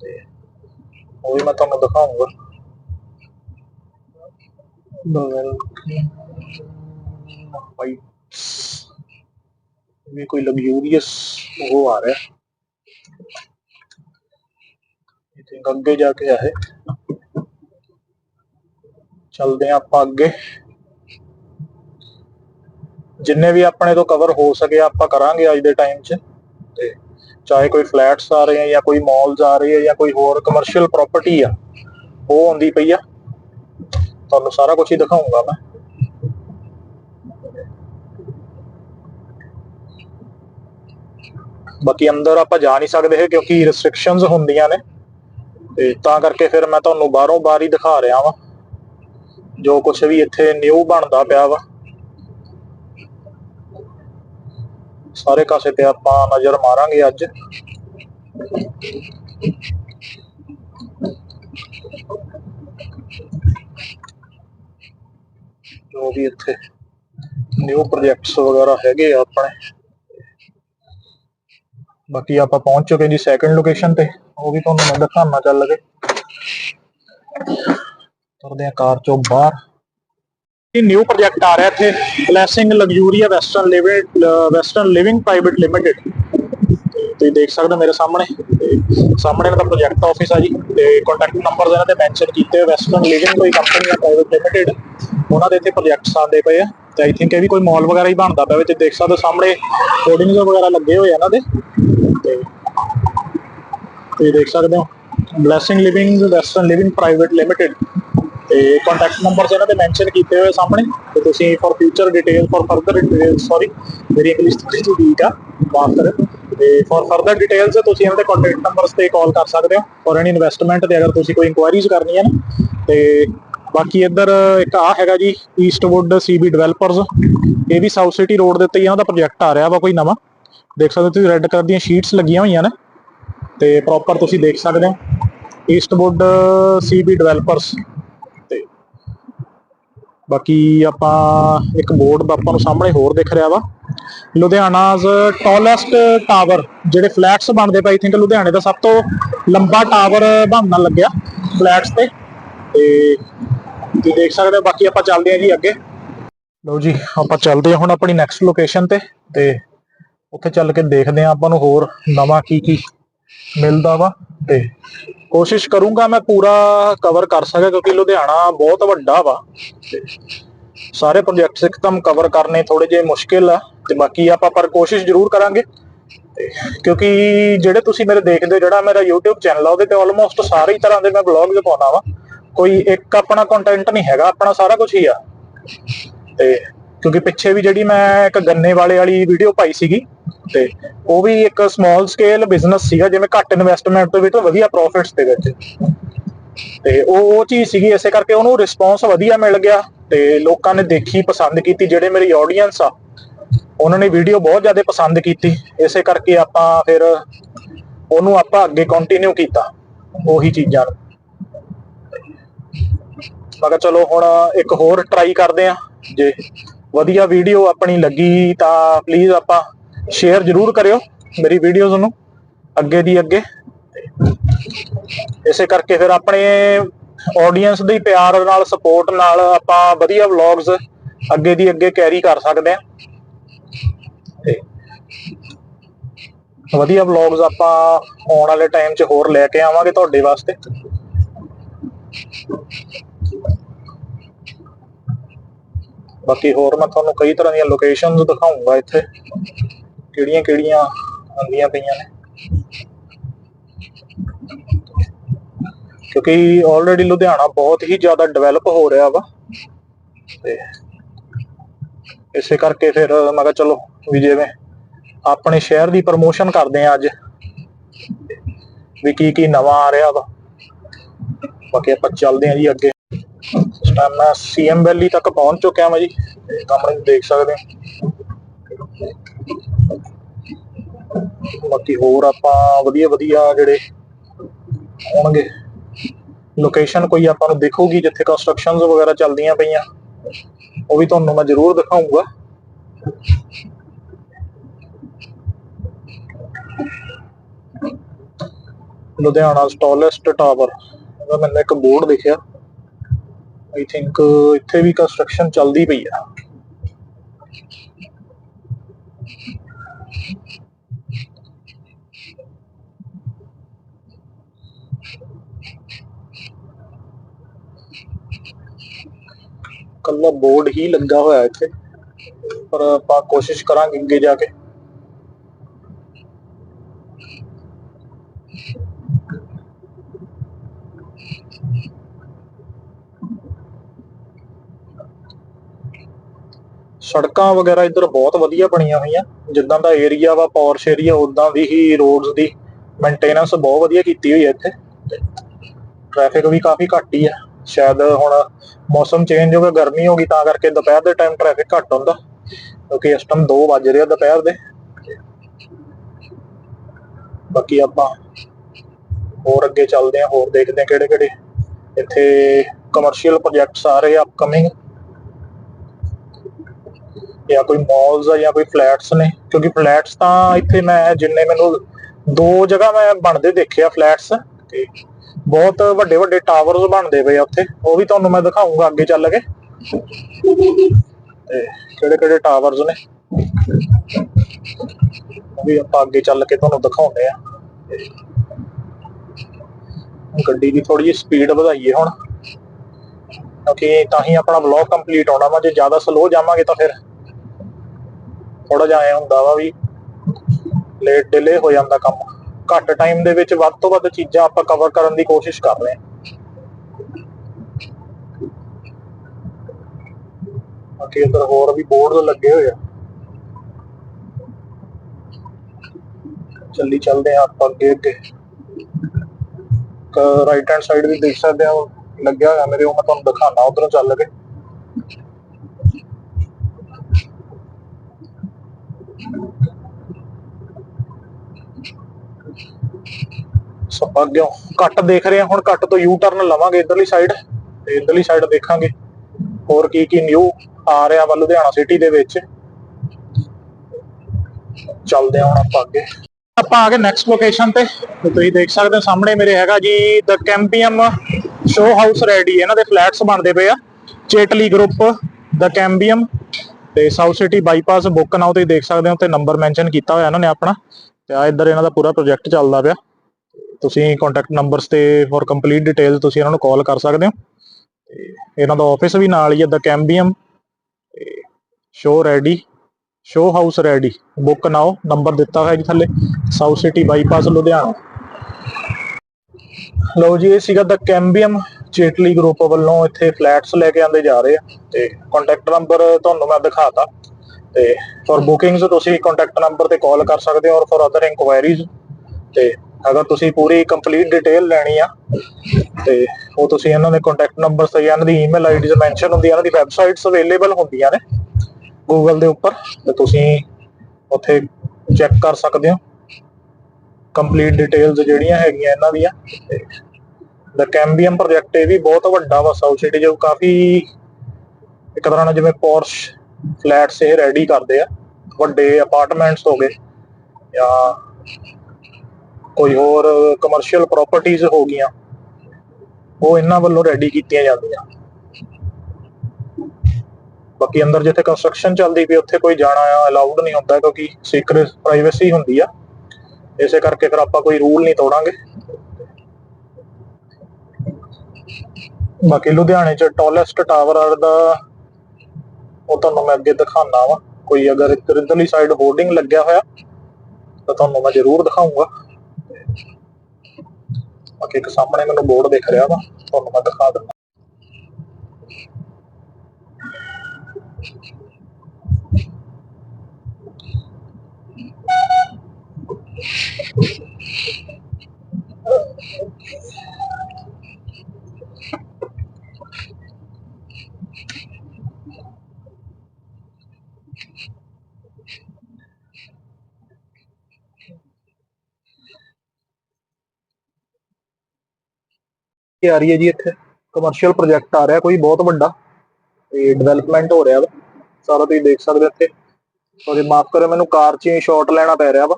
S1: ਤੇ ਉਹ ਵੀ ਮੈਂ ਤੁਹਾਨੂੰ ਦਿਖਾਉਂਗਾ ਭਾਈ ਵੀ ਕੋਈ ਲਗਜ਼ੂਰੀਅਸ ਉਹ ਆ ਰਿਹਾ। ਇਹ ਅੱਗੇ ਜਾ ਕੇ ਆਏ। ਚਲਦੇ ਹਾਂ ਆਪਾਂ ਅੱਗੇ। ਜਿੰਨੇ ਵੀ ਆਪਣੇ ਤੋਂ ਕਵਰ ਹੋ ਸਕੇ ਆਪਾਂ ਕਰਾਂਗੇ ਅੱਜ ਦੇ ਟਾਈਮ 'ਚ। ਤੇ ਚਾਹੇ ਕੋਈ ਫਲੈਟਸ ਆ ਰਹੇ ਆ ਜਾਂ ਕੋਈ ਮਾਲਸ ਆ ਰਹੇ ਆ ਜਾਂ ਕੋਈ ਹੋਰ ਕਮਰਸ਼ੀਅਲ ਪ੍ਰਾਪਰਟੀ ਆ, ਉਹ ਆਉਂਦੀ ਪਈ ਆ। ਤੁਹਾਨੂੰ ਸਾਰਾ ਕੁਝ ਹੀ ਦਿਖਾਉਂਗਾ ਮੈਂ। ਬਾਕੀ ਅੰਦਰ ਆਪਾਂ ਜਾ ਨਹੀਂ ਸਕਦੇ ਕਿਉਂਕਿ ਰੈਸਟ੍ਰਿਕਸ਼ਨਸ ਹੁੰਦੀਆਂ ਨੇ। ਤੇ ਤਾਂ ਕਰਕੇ ਫਿਰ ਮੈਂ ਤੁਹਾਨੂੰ ਬਾਹਰੋਂ ਬਾਹਰ ਹੀ ਦਿਖਾ ਰਿਹਾ ਵਾਂ। ਜੋ ਕੁਝ ਵੀ ਇੱਥੇ ਨਿਊ ਬਣਦਾ ਪਿਆ ਵਾ। ਸਾਰੇ ਕਾਸੇ ਤੇ ਆਪਾਂ ਨਜ਼ਰ ਮਾਰਾਂਗੇ ਅੱਜ। ਜੋ ਵੀ ਇੱਥੇ ਨਿਊ ਪ੍ਰੋਜੈਕਟਸ ਵਗੈਰਾ ਹੈਗੇ ਆ ਆਪਣੇ। ਬਾਕੀ ਆਪਾਂ ਪਹੁੰਚ ਚੁੱਕੇ ਜੀ ਸੈਕੰਡ ਲੋਕੇਸ਼ਨ ਤੇ। ਉਹ ਵੀ ਤੁਹਾਨੂੰ ਮੈਂ ਦਿਖਾਉਣਾ ਚੱਲ ਕੇ। ਤੁਰਦੇ ਆ ਕਾਰ ਚੋਂ ਬਾਹਰ। ਇਹ ਨਿਊ ਪ੍ਰੋਜੈਕਟ ਆ ਰਿਹਾ ਇੱਥੇ blessing Luxuria western living western living private limited ਤੁਸੀਂ ਦੇਖ ਸਕਦੇ ਹੋ ਮੇਰੇ ਸਾਹਮਣੇ। ਸਾਹਮਣੇ ਇਹਨਾਂ ਦਾ ਪ੍ਰੋਜੈਕਟ ਆਫਿਸ ਆ ਜੀ, ਤੇ ਕੰਟੈਕਟ ਨੰਬਰਸ ਇਹਨਾਂ ਤੇ ਮੈਂਸ਼ਨ ਕੀਤੇ ਹੋਏ ਵੈਸਟਰਨ ਲਿਵਿੰਗ ਕੋਈ ਕੰਪਨੀ ਆ ਪ੍ਰਾਈਵੇਟ ਲਿਮਿਟਿਡ ਉਹਨਾਂ ਦੇ ਇੱਥੇ ਪ੍ਰੋਜੈਕਟਸ ਆਉਂਦੇ ਪਏ ਆ, ਤੇ ਆਈ ਥਿੰਕ ਇਹ ਵੀ ਕੋਈ ਮਾਲ ਵਗੈਰਾ ਹੀ ਬਣਦਾ ਪਿਆ ਵਿੱਚ, ਦੇਖ ਸਕਦੇ ਹੋ ਸਾਹਮਣੇ। ਹੋਰਡਿੰਗਸ ਵਗੈਰਾ ਲੱਗੇ ਹੋਏ ਆ ਇਹਨਾਂ ਦੇ। ਤੇ ਤੇ ਦੇਖ ਸਕਦੇ ਹੋ blessing living western living private limited ਤੇ ਕੰਟੈਕਟ ਨੰਬਰ ਇਹਨਾਂ ਦੇ ਮੈਂਸ਼ਨ ਕੀਤੇ ਹੋਏ ਸਾਹਮਣੇ ਤੇ ਤੁਸੀਂ for future detail for further detail sorry ਮੇਰੀ ਇੰਗਲਿਸ਼ ਥੋੜੀ ਜਿਹੀ ਵੀਕ ਆ, ਮਾਫ ਕਰ। ਤੇ ਫॉर ਫਰਦਰ ਡਿਟੇਲਸ ਤੁਸੀਂ ਇਹਨਾਂ ਦੇ ਕੰਟੈਕਟ ਨੰਬਰਸ ਤੇ ਕਾਲ ਕਰ ਸਕਦੇ ਹੋ। ਫॉर ਐਨੀ ਇਨਵੈਸਟਮੈਂਟ ਤੇ ਅਗਰ ਤੁਸੀਂ ਕੋਈ ਇਨਕੁਆਇਰੀਜ਼ ਕਰਨੀ ਹੈ ਨਾ, ਤੇ ਬਾਕੀ ਇੱਧਰ ਇੱਕ ਆ ਹੈਗਾ ਜੀ ਈਸਟਵੁੱਡ ਸੀਬੀ ਡਿਵੈਲਪਰਸ ਇਹ ਵੀ ਸਾਊਥ ਸਿਟੀ ਰੋਡ ਦੇ ਉੱਤੇ ਇਹਨਾਂ ਦਾ ਪ੍ਰੋਜੈਕਟ ਆ ਰਿਹਾ ਵਾ ਕੋਈ ਨਵਾਂ। ਦੇਖ ਸਕਦੇ ਹੋ ਤੁਸੀਂ ਰੈੱਡ ਕਲਰ ਦੀਆਂ ਸ਼ੀਟਸ ਲੱਗੀਆਂ ਹੋਈਆਂ ਨੇ। ਤੇ ਪ੍ਰੋਪਰ ਤੁਸੀਂ ਦੇਖ ਸਕਦੇ ਹੋ ਈਸਟਵੁੱਡ ਸੀਬੀ ਡਿਵੈਲਪਰਸ ਤੇ। ਬਾਕੀ ਆਪਾਂ ਇੱਕ ਬੋਰਡ ਆਪਾਂ ਨੂੰ ਸਾਹਮਣੇ ਹੋਰ ਦਿਖ ਰਿਹਾ ਵਾ। ਲੁਧਿਆਣਾ's ਟਾਲੈਸਟ ਟਾਵਰ ਜਿਹੜੇ ਫਲੈਟਸ ਬਣਦੇ ਪਏ ਆਈ ਥਿੰਕ ਲੁਧਿਆਣੇ ਦਾ ਸਭ ਤੋਂ ਲੰਬਾ ਟਾਵਰ ਬਣਨ ਲੱਗਿਆ ਫਲੈਟਸ ਤੇ। ਤੇ ਤੁਸੀਂ ਦੇਖ ਸਕਦੇ ਹੋ, ਬਾਕੀ ਆਪਾਂ ਚੱਲਦੇ ਹਾਂ ਜੀ ਅੱਗੇ। ਲਓ ਜੀ, ਆਪਾਂ ਚੱਲਦੇ ਹਾਂ ਹੁਣ ਆਪਣੀ ਨੈਕਸਟ ਲੋਕੇਸ਼ਨ ਤੇ ਤੇ ਉੱਥੇ ਚੱਲ ਕੇ ਦੇਖਦੇ ਹਾਂ ਆਪਾਂ ਨੂੰ ਹੋਰ ਨਵਾਂ ਕੀ ਕੀ ਮਿਲਦਾ ਵਾ ਤੇ ਕੋਸ਼ਿਸ਼ ਕਰੂੰਗਾ ਮੈਂ ਪੂਰਾ ਕਵਰ ਕਰ ਸਕਾਂ ਕਿਉਂਕਿ ਲੁਧਿਆਣਾ ਬਹੁਤ ਵੱਡਾ ਵਾ। ਸਾਰੇ ਪ੍ਰੋਜੈਕਟਸ ਇੱਕਦਮ ਕਵਰ ਕਰਨੇ ਥੋੜੇ ਜਿਹੇ ਮੁਸ਼ਕਿਲ ਆ ਤੇ ਬਾਕੀ ਆਪਾਂ ਪਰ ਕੋਸ਼ਿਸ਼ ਜ਼ਰੂਰ ਕਰਾਂਗੇ। ਤੇ ਕਿਉਂਕਿ ਜਿਹੜੇ ਤੁਸੀਂ ਮੇਰੇ ਦੇਖਦੇ ਹੋ, ਜਿਹੜਾ ਮੇਰਾ YouTube ਚੈਨਲ ਆ ਉਹਦੇ ਤੇ ਆਲਮੋਸਟ ਸਾਰੇ ਤਰ੍ਹਾਂ ਦੇ ਮੈਂ ਵਲੌਗਸ ਪਾਉਣਾ ਵਾ। ਕੋਈ ਇੱਕ ਆਪਣਾ ਕੰਟੈਂਟ ਨਹੀਂ ਹੈਗਾ ਆਪਣਾ ਸਾਰਾ ਕੁਝ ਹੀ ਆ। ਤੇ ਕਿਉਂਕਿ ਪਿੱਛੇ ਵੀ ਜਿਹੜੀ ਮੈਂ ਇੱਕ ਗੰਨੇ ਵਾਲੇ ਵਾਲੀ ਵੀਡੀਓ ਪਾਈ ਸੀਗੀ ਤੇ ਉਹ ਵੀ ਇੱਕ ਸਮਾਲ ਸਕੇਲ ਬਿਜ਼ਨਸ ਸੀਗਾ, ਜਿਵੇਂ ਘੱਟ ਇਨਵੈਸਟਮੈਂਟ ਦੇ ਵਿੱਚ ਵਧੀਆ ਪ੍ਰੋਫਿਟਸ ਦੇ ਵਿੱਚ। ਤੇ ਉਹ ਉਹ ਚੀਜ਼ ਸੀਗੀ, ਇਸੇ ਕਰਕੇ ਉਹਨੂੰ ਰਿਸਪੌਂਸ ਵਧੀਆ ਮਿਲ ਗਿਆ ਤੇ ਲੋਕਾਂ ਨੇ ਦੇਖੀ, ਪਸੰਦ ਕੀਤੀ, ਜਿਹੜੇ ਮੇਰੀ ਆਡੀਅנס ਆ, ਉਹਨਾਂ ਨੇ ਵੀਡੀਓ ਬਹੁਤ ਜ਼ਿਆਦਾ ਪਸੰਦ ਕੀਤੀ। ਇਸੇ ਕਰਕੇ ਆਪਾਂ ਫਿਰ ਉਹਨੂੰ ਆਪਾਂ ਅੱਗੇ ਕੰਟੀਨਿਊ ਕੀਤਾ, ਉਹੀ ਚੀਜ਼ਾਂ ਮੈਂ ਕਿਹਾ ਚਲੋ ਹੁਣ ਇੱਕ ਹੋਰ ਟਰਾਈ ਕਰਦੇ ਆ ਜੇ ਵਧੀਆ ਵੀਡੀਓ ਆਪਣੀ ਲੱਗੀ ਤਾਂ ਪਲੀਜ਼ ਆਪਾਂ ਸ਼ੇਅਰ ਜ਼ਰੂਰ ਕਰਿਓ ਮੇਰੀ ਵੀਡੀਓਜ਼ ਨੂੰ ਅੱਗੇ ਦੀ ਅੱਗੇ। ਇਸੇ ਕਰਕੇ ਫਿਰ ਆਪਣੇ ਆਡੀਅנס ਦੇ ਪਿਆਰ ਨਾਲ ਸਪੋਰਟ ਨਾਲ ਆਪਾਂ ਵਧੀਆ ਵਲੌਗਸ ਅੱਗੇ ਦੀ ਅੱਗੇ ਕੈਰੀ ਕਰ ਸਕਦੇ ਆ ਤੇ ਵਧੀਆ ਵਲੌਗਸ ਆਪਾਂ ਆਉਣ ਵਾਲੇ ਟਾਈਮ 'ਚ ਹੋਰ ਲੈ ਕੇ ਆਵਾਂਗੇ ਤੁਹਾਡੇ ਵਾਸਤੇ। ਬਾਕੀ ਹੋਰ ਮੈਂ ਤੁਹਾਨੂੰ ਕਈ ਤਰ੍ਹਾਂ ਦੀਆਂ ਲੋਕੇਸ਼ਨਸ ਦਿਖਾਉਂਗਾ ਇੱਥੇ। ਕਿਹੜੀਆਂ ਕਿਹੜੀਆਂ ਆਉਂਦੀਆਂ ਪਈਆਂ ਨੇ। ਕਿਉਂਕਿ ਆਲਰੇਡੀ ਲੁਧਿਆਣਾ ਬਹੁਤ ਹੀ ਜ਼ਿਆਦਾ ਡਿਵੈਲਪ ਹੋ ਰਿਹਾ ਵਾ। ਤੇ ਇਸੇ ਕਰਕੇ ਫਿਰ ਮੈਂ ਕਿਹਾ ਚਲੋ ਵੀ ਜਿਵੇਂ ਆਪਣੇ ਸ਼ਹਿਰ ਦੀ ਪ੍ਰਮੋਸ਼ਨ ਕਰਦੇ ਆ ਅੱਜ। ਵੀ ਕੀ ਕੀ ਨਵਾਂ ਆ ਰਿਹਾ ਵਾ। ਬਾਕੀ ਆਪਾਂ ਚੱਲਦੇ ਆ ਜੀ ਅੱਗੇ। ਇਸ ਟਾਈਮ ਮੈਂ ਸੀਐਮ ਵੈਲੀ ਤੱਕ ਪਹੁੰਚ ਚੁੱਕਿਆ ਮੈਂ ਜੀ ਸਾਹਮਣੇ ਦੇਖ ਸਕਦੇ ਬਾਕੀ ਹੋਰ ਆਪਾਂ ਵਧੀਆ ਵਧੀਆ ਜਿਹੜੇ ਹੋਣਗੇ। ਲੋਕੇਸ਼ਨ ਕੋਈ ਆਪਾਂ ਨੂੰ ਦਿਖੂਗੀ ਜਿੱਥੇ ਕੰਸਟਰਕਸ਼ਨਸ ਵਗੈਰਾ ਚੱਲਦੀਆਂ ਪਈਆਂ। ਉਹ ਵੀ ਤੁਹਾਨੂੰ ਮੈਂ ਜ਼ਰੂਰ ਦਿਖਾਊਂਗਾ। ਲੁਧਿਆਣਾ ਟਾਲੈਸਟ ਟਾਵਰ ਉਹਦਾ ਮੈਨੂੰ ਇੱਕ ਬੋਰਡ ਦਿਖਿਆ। ਆਈ ਥਿੰਕ ਇੱਥੇ ਵੀ ਕੰਸਟਰਕਸ਼ਨ ਚੱਲਦੀ ਪਈ ਆ ਕੱਲਾ ਬੋਰਡ ਹੀ ਲੱਗਾ ਹੋਇਆ ਇੱਥੇ ਪਰ ਆਪਾਂ ਕੋਸ਼ਿਸ਼ ਕਰਾਂਗੇ ਅੱਗੇ ਜਾ ਕੇ ਸੜਕਾਂ ਵਗੈਰਾ ਇੱਧਰ ਬਹੁਤ ਵਧੀਆ ਬਣੀਆਂ ਹੋਈਆਂ। ਜਿੱਦਾਂ ਦਾ ਏਰੀਆ ਵਾ ਪੌਰਸ਼ ਏਰੀਆ ਉਦਾਂ ਦੀ ਹੀ ਰੋਡਸ ਦੀ ਮੇਨਟੇਨੈਂਸ ਬਹੁਤ ਵਧੀਆ ਕੀਤੀ ਹੋਈ ਹੈ ਇੱਥੇ। ਟ੍ਰੈਫਿਕ ਵੀ ਕਾਫੀ ਘੱਟ ਹੀ ਹੈ ਸ਼ਾਇਦ ਹੁਣ ਮੌਸਮ ਚੇਂਜ ਹੋ ਗਿਆ, ਗਰਮੀ ਹੋ ਗਈ, ਤਾਂ ਕਰਕੇ ਦੁਪਹਿਰ ਦੇ ਟਾਈਮ ਟ੍ਰੈਫਿਕ ਘੱਟ ਹੁੰਦਾ। ਕਿਉਂਕਿ ਇਸ ਟਾਈਮ 2 ਵੱਜ ਰਿਹਾ ਦੁਪਹਿਰ ਦੇ। ਬਾਕੀ ਆਪਾਂ ਹੋਰ ਅੱਗੇ ਚੱਲਦੇ ਹਾਂ ਹੋਰ ਦੇਖਦੇ ਹਾਂ ਕਿਹੜੇ ਕਿਹੜੇ ਇੱਥੇ ਕਮਰਸ਼ੀਅਲ ਪ੍ਰੋਜੈਕਟਸ ਆ ਰਹੇ ਆ ਅਪਕਮਿੰਗ ਜਾਂ ਕੋਈ ਮਾਲਸ ਆ ਜਾਂ ਕੋਈ ਫਲੈਟਸ ਨੇ, ਕਿਉਂਕਿ ਫਲੈਟਸ ਤਾਂ ਇੱਥੇ ਮੈਂ ਜਿੰਨੇ ਮੈਨੂੰ ਦੋ ਜਗ੍ਹਾ ਮੈਂ ਬਣਦੇ ਦੇਖਿਆ ਫਲੈਟਸ ਤੇ ਬਹੁਤ ਵੱਡੇ ਵੱਡੇ ਟਾਵਰਸ ਬਣਦੇ ਪਏ ਆ ਉੱਥੇ, ਉਹ ਵੀ ਤੁਹਾਨੂੰ ਮੈਂ ਦਿਖਾਉਂਗਾ ਅੱਗੇ ਚੱਲ ਕੇ। ਤੇ ਕਿਹੜੇ ਕਿਹੜੇ ਟਾਵਰਸ ਨੇ, ਉਹ ਵੀ ਆਪਾਂ ਅੱਗੇ ਚੱਲ ਕੇ ਤੁਹਾਨੂੰ ਦਿਖਾਉਂਦੇ ਆ। ਗੱਡੀ ਦੀ ਥੋੜੀ ਜਿਹੀ ਸਪੀਡ ਵਧਾਈਏ ਹੁਣ, ਕਿਉਂਕਿ ਤਾਂ ਹੀ ਆਪਣਾ ਵਲੌਗ ਕੰਪਲੀਟ ਹੋਣਾ ਵਾ, ਜੇ ਜ਼ਿਆਦਾ ਸਲੋ ਜਾਵਾਂਗੇ ਤਾਂ ਫਿਰ ਥੋੜਾ ਜਿਹਾ ਐ ਹੁੰਦਾ ਵਾ ਵੀ ਲੇਟ ਡਿਲੇ ਹੋ ਜਾਂਦਾ ਕੰਮ। ਘੱਟ ਟਾਈਮ ਦੇ ਵਿੱਚ ਵੱਧ ਤੋਂ ਵੱਧ ਚੀਜ਼ਾਂ ਆਪਾਂ ਕਵਰ ਕਰਨ ਦੀ ਕੋਸ਼ਿਸ਼ ਕਰ ਰਹੇ ਹਾਂ। ਬਾਕੀ ਇੱਧਰ ਹੋਰ ਵੀ ਬੋਰਡ ਲੱਗੇ ਹੋਏ ਆ। ਚੱਲੀ ਚੱਲਦੇ ਆ ਆਪਾਂ ਅੱਗੇ ਅੱਗੇ। ਰਾਈਟ ਹੈਂਡ ਸਾਈਡ ਵੀ ਦੇਖ ਸਕਦੇ ਹੋ, ਲੱਗਿਆ ਹੋਇਆ ਮੇਰੇ, ਉਹ ਮੈਂ ਤੁਹਾਨੂੰ ਦਿਖਾਣਾ ਉਧਰੋਂ ਚੱਲ ਕੇ। ਸੋ ਅੱਗੇ ਕੱਟ ਦੇਖ ਰਹੇ ਹਾਂ, ਹੁਣ ਕੱਟ ਤੋਂ ਯੂ ਟਰਨ ਲਵਾਂਗੇ ਇਧਰਲੀ ਸਾਈਡ ਤੇ ਇਧਰਲੀ ਸਾਈਡ ਦੇਖਾਂਗੇ। ਹੋਰ ਕੀ ਕੀ ਨਿਊ ਆ ਰਿਹਾ ਵਾ ਲੁਧਿਆਣਾ ਸਿਟੀ ਦੇ ਵਿੱਚ। ਚੱਲਦੇ ਹਾਂ ਹੁਣ ਆਪਾਂ ਅੱਗੇ। ਆਪਾਂ ਆ ਗਏ ਨੈਕਸਟ ਲੋਕੇਸ਼ਨ ਤੇ। ਤੁਸੀਂ ਦੇਖ ਸਕਦੇ ਹੋ ਸਾਹਮਣੇ ਮੇਰੇ ਹੈਗਾ ਜੀ the Cambium show house ready ਇਹਨਾਂ ਦੇ ਫਲੈਟਸ ਬਣਦੇ ਪਏ ਆ। ਚੇਟਲੀ ਗਰੁੱਪ ਦ ਕੈਂਬੀਅਮ ਤੇ South City bypass book now ਤੇ ਦੇਖ ਸਕਦੇ ਹੋ ਤੇ ਨੰਬਰ ਮੈਂਸ਼ਨ ਕੀਤਾ ਹੋਇਆ ਇਹਨਾਂ ਨੇ ਆਪਣਾ। ਤੇ ਆ ਇੱਧਰ ਇਹਨਾਂ ਦਾ ਪੂਰਾ ਪ੍ਰੋਜੈਕਟ ਚੱਲਦਾ ਪਿਆ। ਤੁਸੀਂ ਕੰਟੈਕਟ ਨੰਬਰਸ ਤੇ ਫॉर ਕੰਪਲੀਟ ਡਿਟੇਲ ਤੁਸੀਂ ਇਹਨਾਂ ਨੂੰ ਕਾਲ ਕਰ ਸਕਦੇ ਹੋ। ਤੇ ਇਹਨਾਂ ਦਾ ਆਫਿਸ ਵੀ ਨਾਲ ਹੀ ਹੈ ਦ ਕੈਂਬੀਅਮ ਤੇ show ready show house ready book now number ਦਿੱਤਾ ਹੋਇਆ ਜੀ ਥੱਲੇ ਸਾਊਥ ਸਿਟੀ ਬਾਈਪਾਸ ਲੁਧਿਆਣਾ। ਲਓ ਜੀ, ਇਹ ਸੀਗਾ ਦ ਕੈਂਬੀਅਮ ਚੇਟਲੀ ਗਰੁੱਪ ਵੱਲੋਂ ਇੱਥੇ ਫਲੈਟਸ ਲੈ ਕੇ ਆਂਦੇ ਜਾ ਰਹੇ ਆ ਤੇ ਕੰਟੈਕਟ ਨੰਬਰ ਤੁਹਾਨੂੰ ਮੈਂ ਦਿਖਾਤਾ। ਤੇ ਫॉर ਬੁਕਿੰਗਸ ਤੁਸੀਂ ਕੰਟੈਕਟ ਨੰਬਰ ਤੇ ਕਾਲ ਕਰ ਸਕਦੇ ਹੋ ਔਰ ਫॉर ਅਦਰ ਇਨਕੁਆਇਰੀਜ਼ ਤੇ ਅਗਰ ਤੁਸੀਂ ਪੂਰੀ ਕੰਪਲੀਟ ਡਿਟੇਲ ਲੈਣੀ ਆ ਤੇ ਉਹ ਤੁਸੀਂ ਇਹਨਾਂ ਦੇ ਕੰਟੈਕਟ ਨੰਬਰ ਤੇ ਇਹਨਾਂ ਦੀ ਈਮੇਲ ਆਈਡੀਜ਼ ਮੈਂਸ਼ਨ ਹੁੰਦੀ ਇਹਨਾਂ ਦੀ ਵੈਬਸਾਈਟਸ ਅਵੇਲੇਬਲ ਹੁੰਦੀਆਂ ਨੇ ਗੂਗਲ ਦੇ ਉੱਪਰ, ਤੇ ਤੁਸੀਂ ਉੱਥੇ ਚੈੱਕ ਕਰ ਸਕਦੇ ਹੋ। ਕੰਪਲੀਟ ਡਿਟੇਲਸ ਜਿਹੜੀਆਂ ਹੈਗੀਆਂ ਇਹਨਾਂ ਦੀਆਂ ਦ ਕੈਂਬੀਅਮ ਪ੍ਰੋਜੈਕਟ ਇਹ ਵੀ ਬਹੁਤ ਵੱਡਾ ਵਾ ਸਾਊਥ ਸਿਟੀ ਜੋ ਕਾਫੀ ਇੱਕ ਤਰ੍ਹਾਂ ਨਾਲ ਜਿਵੇਂ ਪੋਰਸ਼
S2: ਫਲੈਟਸ ਇਹ ਰੈਡੀ ਕਰਦੇ ਆ, ਵੱਡੇ ਅਪਾਰਟਮੈਂਟਸ ਹੋ ਗਏ ਜਾਂ ਕੋਈ ਹੋਰ ਕਮਰਸ਼ੀਅਲ ਪ੍ਰਾਪਰਟੀਆਂ ਹੋ ਗਈਆਂ, ਉਹ ਇਹਨਾਂ ਵੱਲੋਂ ਰੈਡੀ ਕੀਤੀਆਂ ਜਾਂਦੀਆਂ। ਬਾਕੀ ਅੰਦਰ ਜਿੱਥੇ ਕੰਸਟਰਕਸ਼ਨ ਚੱਲਦੀ ਪਈ, ਉੱਥੇ ਕੋਈ ਜਾਣਾ ਅਲਾਉਡ ਨਹੀਂ ਹੁੰਦਾ ਕਿਉਂਕਿ ਸੀਕ੍ਰੀਟ ਪ੍ਰਾਈਵੇਸੀ ਹੁੰਦੀ ਆ, ਇਸੇ ਕਰਕੇ ਫਿਰ ਆਪਾਂ ਕੋਈ ਰੂਲ ਨਹੀਂ ਤੋੜਾਂਗੇ। ਬਾਕੀ ਲੁਧਿਆਣੇ ਚ ਟਾਲੈਸਟ ਟਾਵਰ ਦਾ ਉਹ ਤੁਹਾਨੂੰ ਮੈਂ ਅੱਗੇ ਦਿਖਾਣਾ ਵਾ। ਕੋਈ ਅਗਰ ਇੱਧਰਲੀ ਸਾਈਡ ਹੋਰਡਿੰਗ ਲੱਗਿਆ ਹੋਇਆ, ਤਾਂ ਤੁਹਾਨੂੰ ਮੈਂ ਜ਼ਰੂਰ ਦਿਖਾਉਂਗਾ। ਬਾਕੀ ਇੱਕ ਸਾਹਮਣੇ ਮੈਨੂੰ ਬੋਰਡ ਦਿਖ ਰਿਹਾ ਵਾ, ਤੁਹਾਨੂੰ ਮੈਂ ਦਿਖਾ ਦਿੰਦਾ। ਕੀ ਆ ਰਹੀ ਹੈ ਜੀ ਇੱਥੇ। ਕਮਰਸ਼ੀਅਲ ਪ੍ਰੋਜੈਕਟ ਆ ਰਿਹਾ, ਕੋਈ ਬਹੁਤ ਵੱਡਾ। ਤੇ ਡਿਵੈਲਪਮੈਂਟ ਹੋ ਰਿਹਾ ਵਾ। ਸਾਰਾ ਤੁਸੀਂ ਦੇਖ ਸਕਦੇ ਹੋ ਇੱਥੇ। ਸੋਰੀ ਮਾਫ ਕਰੋ ਮੈਨੂੰ ਕਾਰ 'ਚ ਸ਼ਾਟ ਲੈਣਾ ਪੈ ਰਿਹਾ ਵਾ।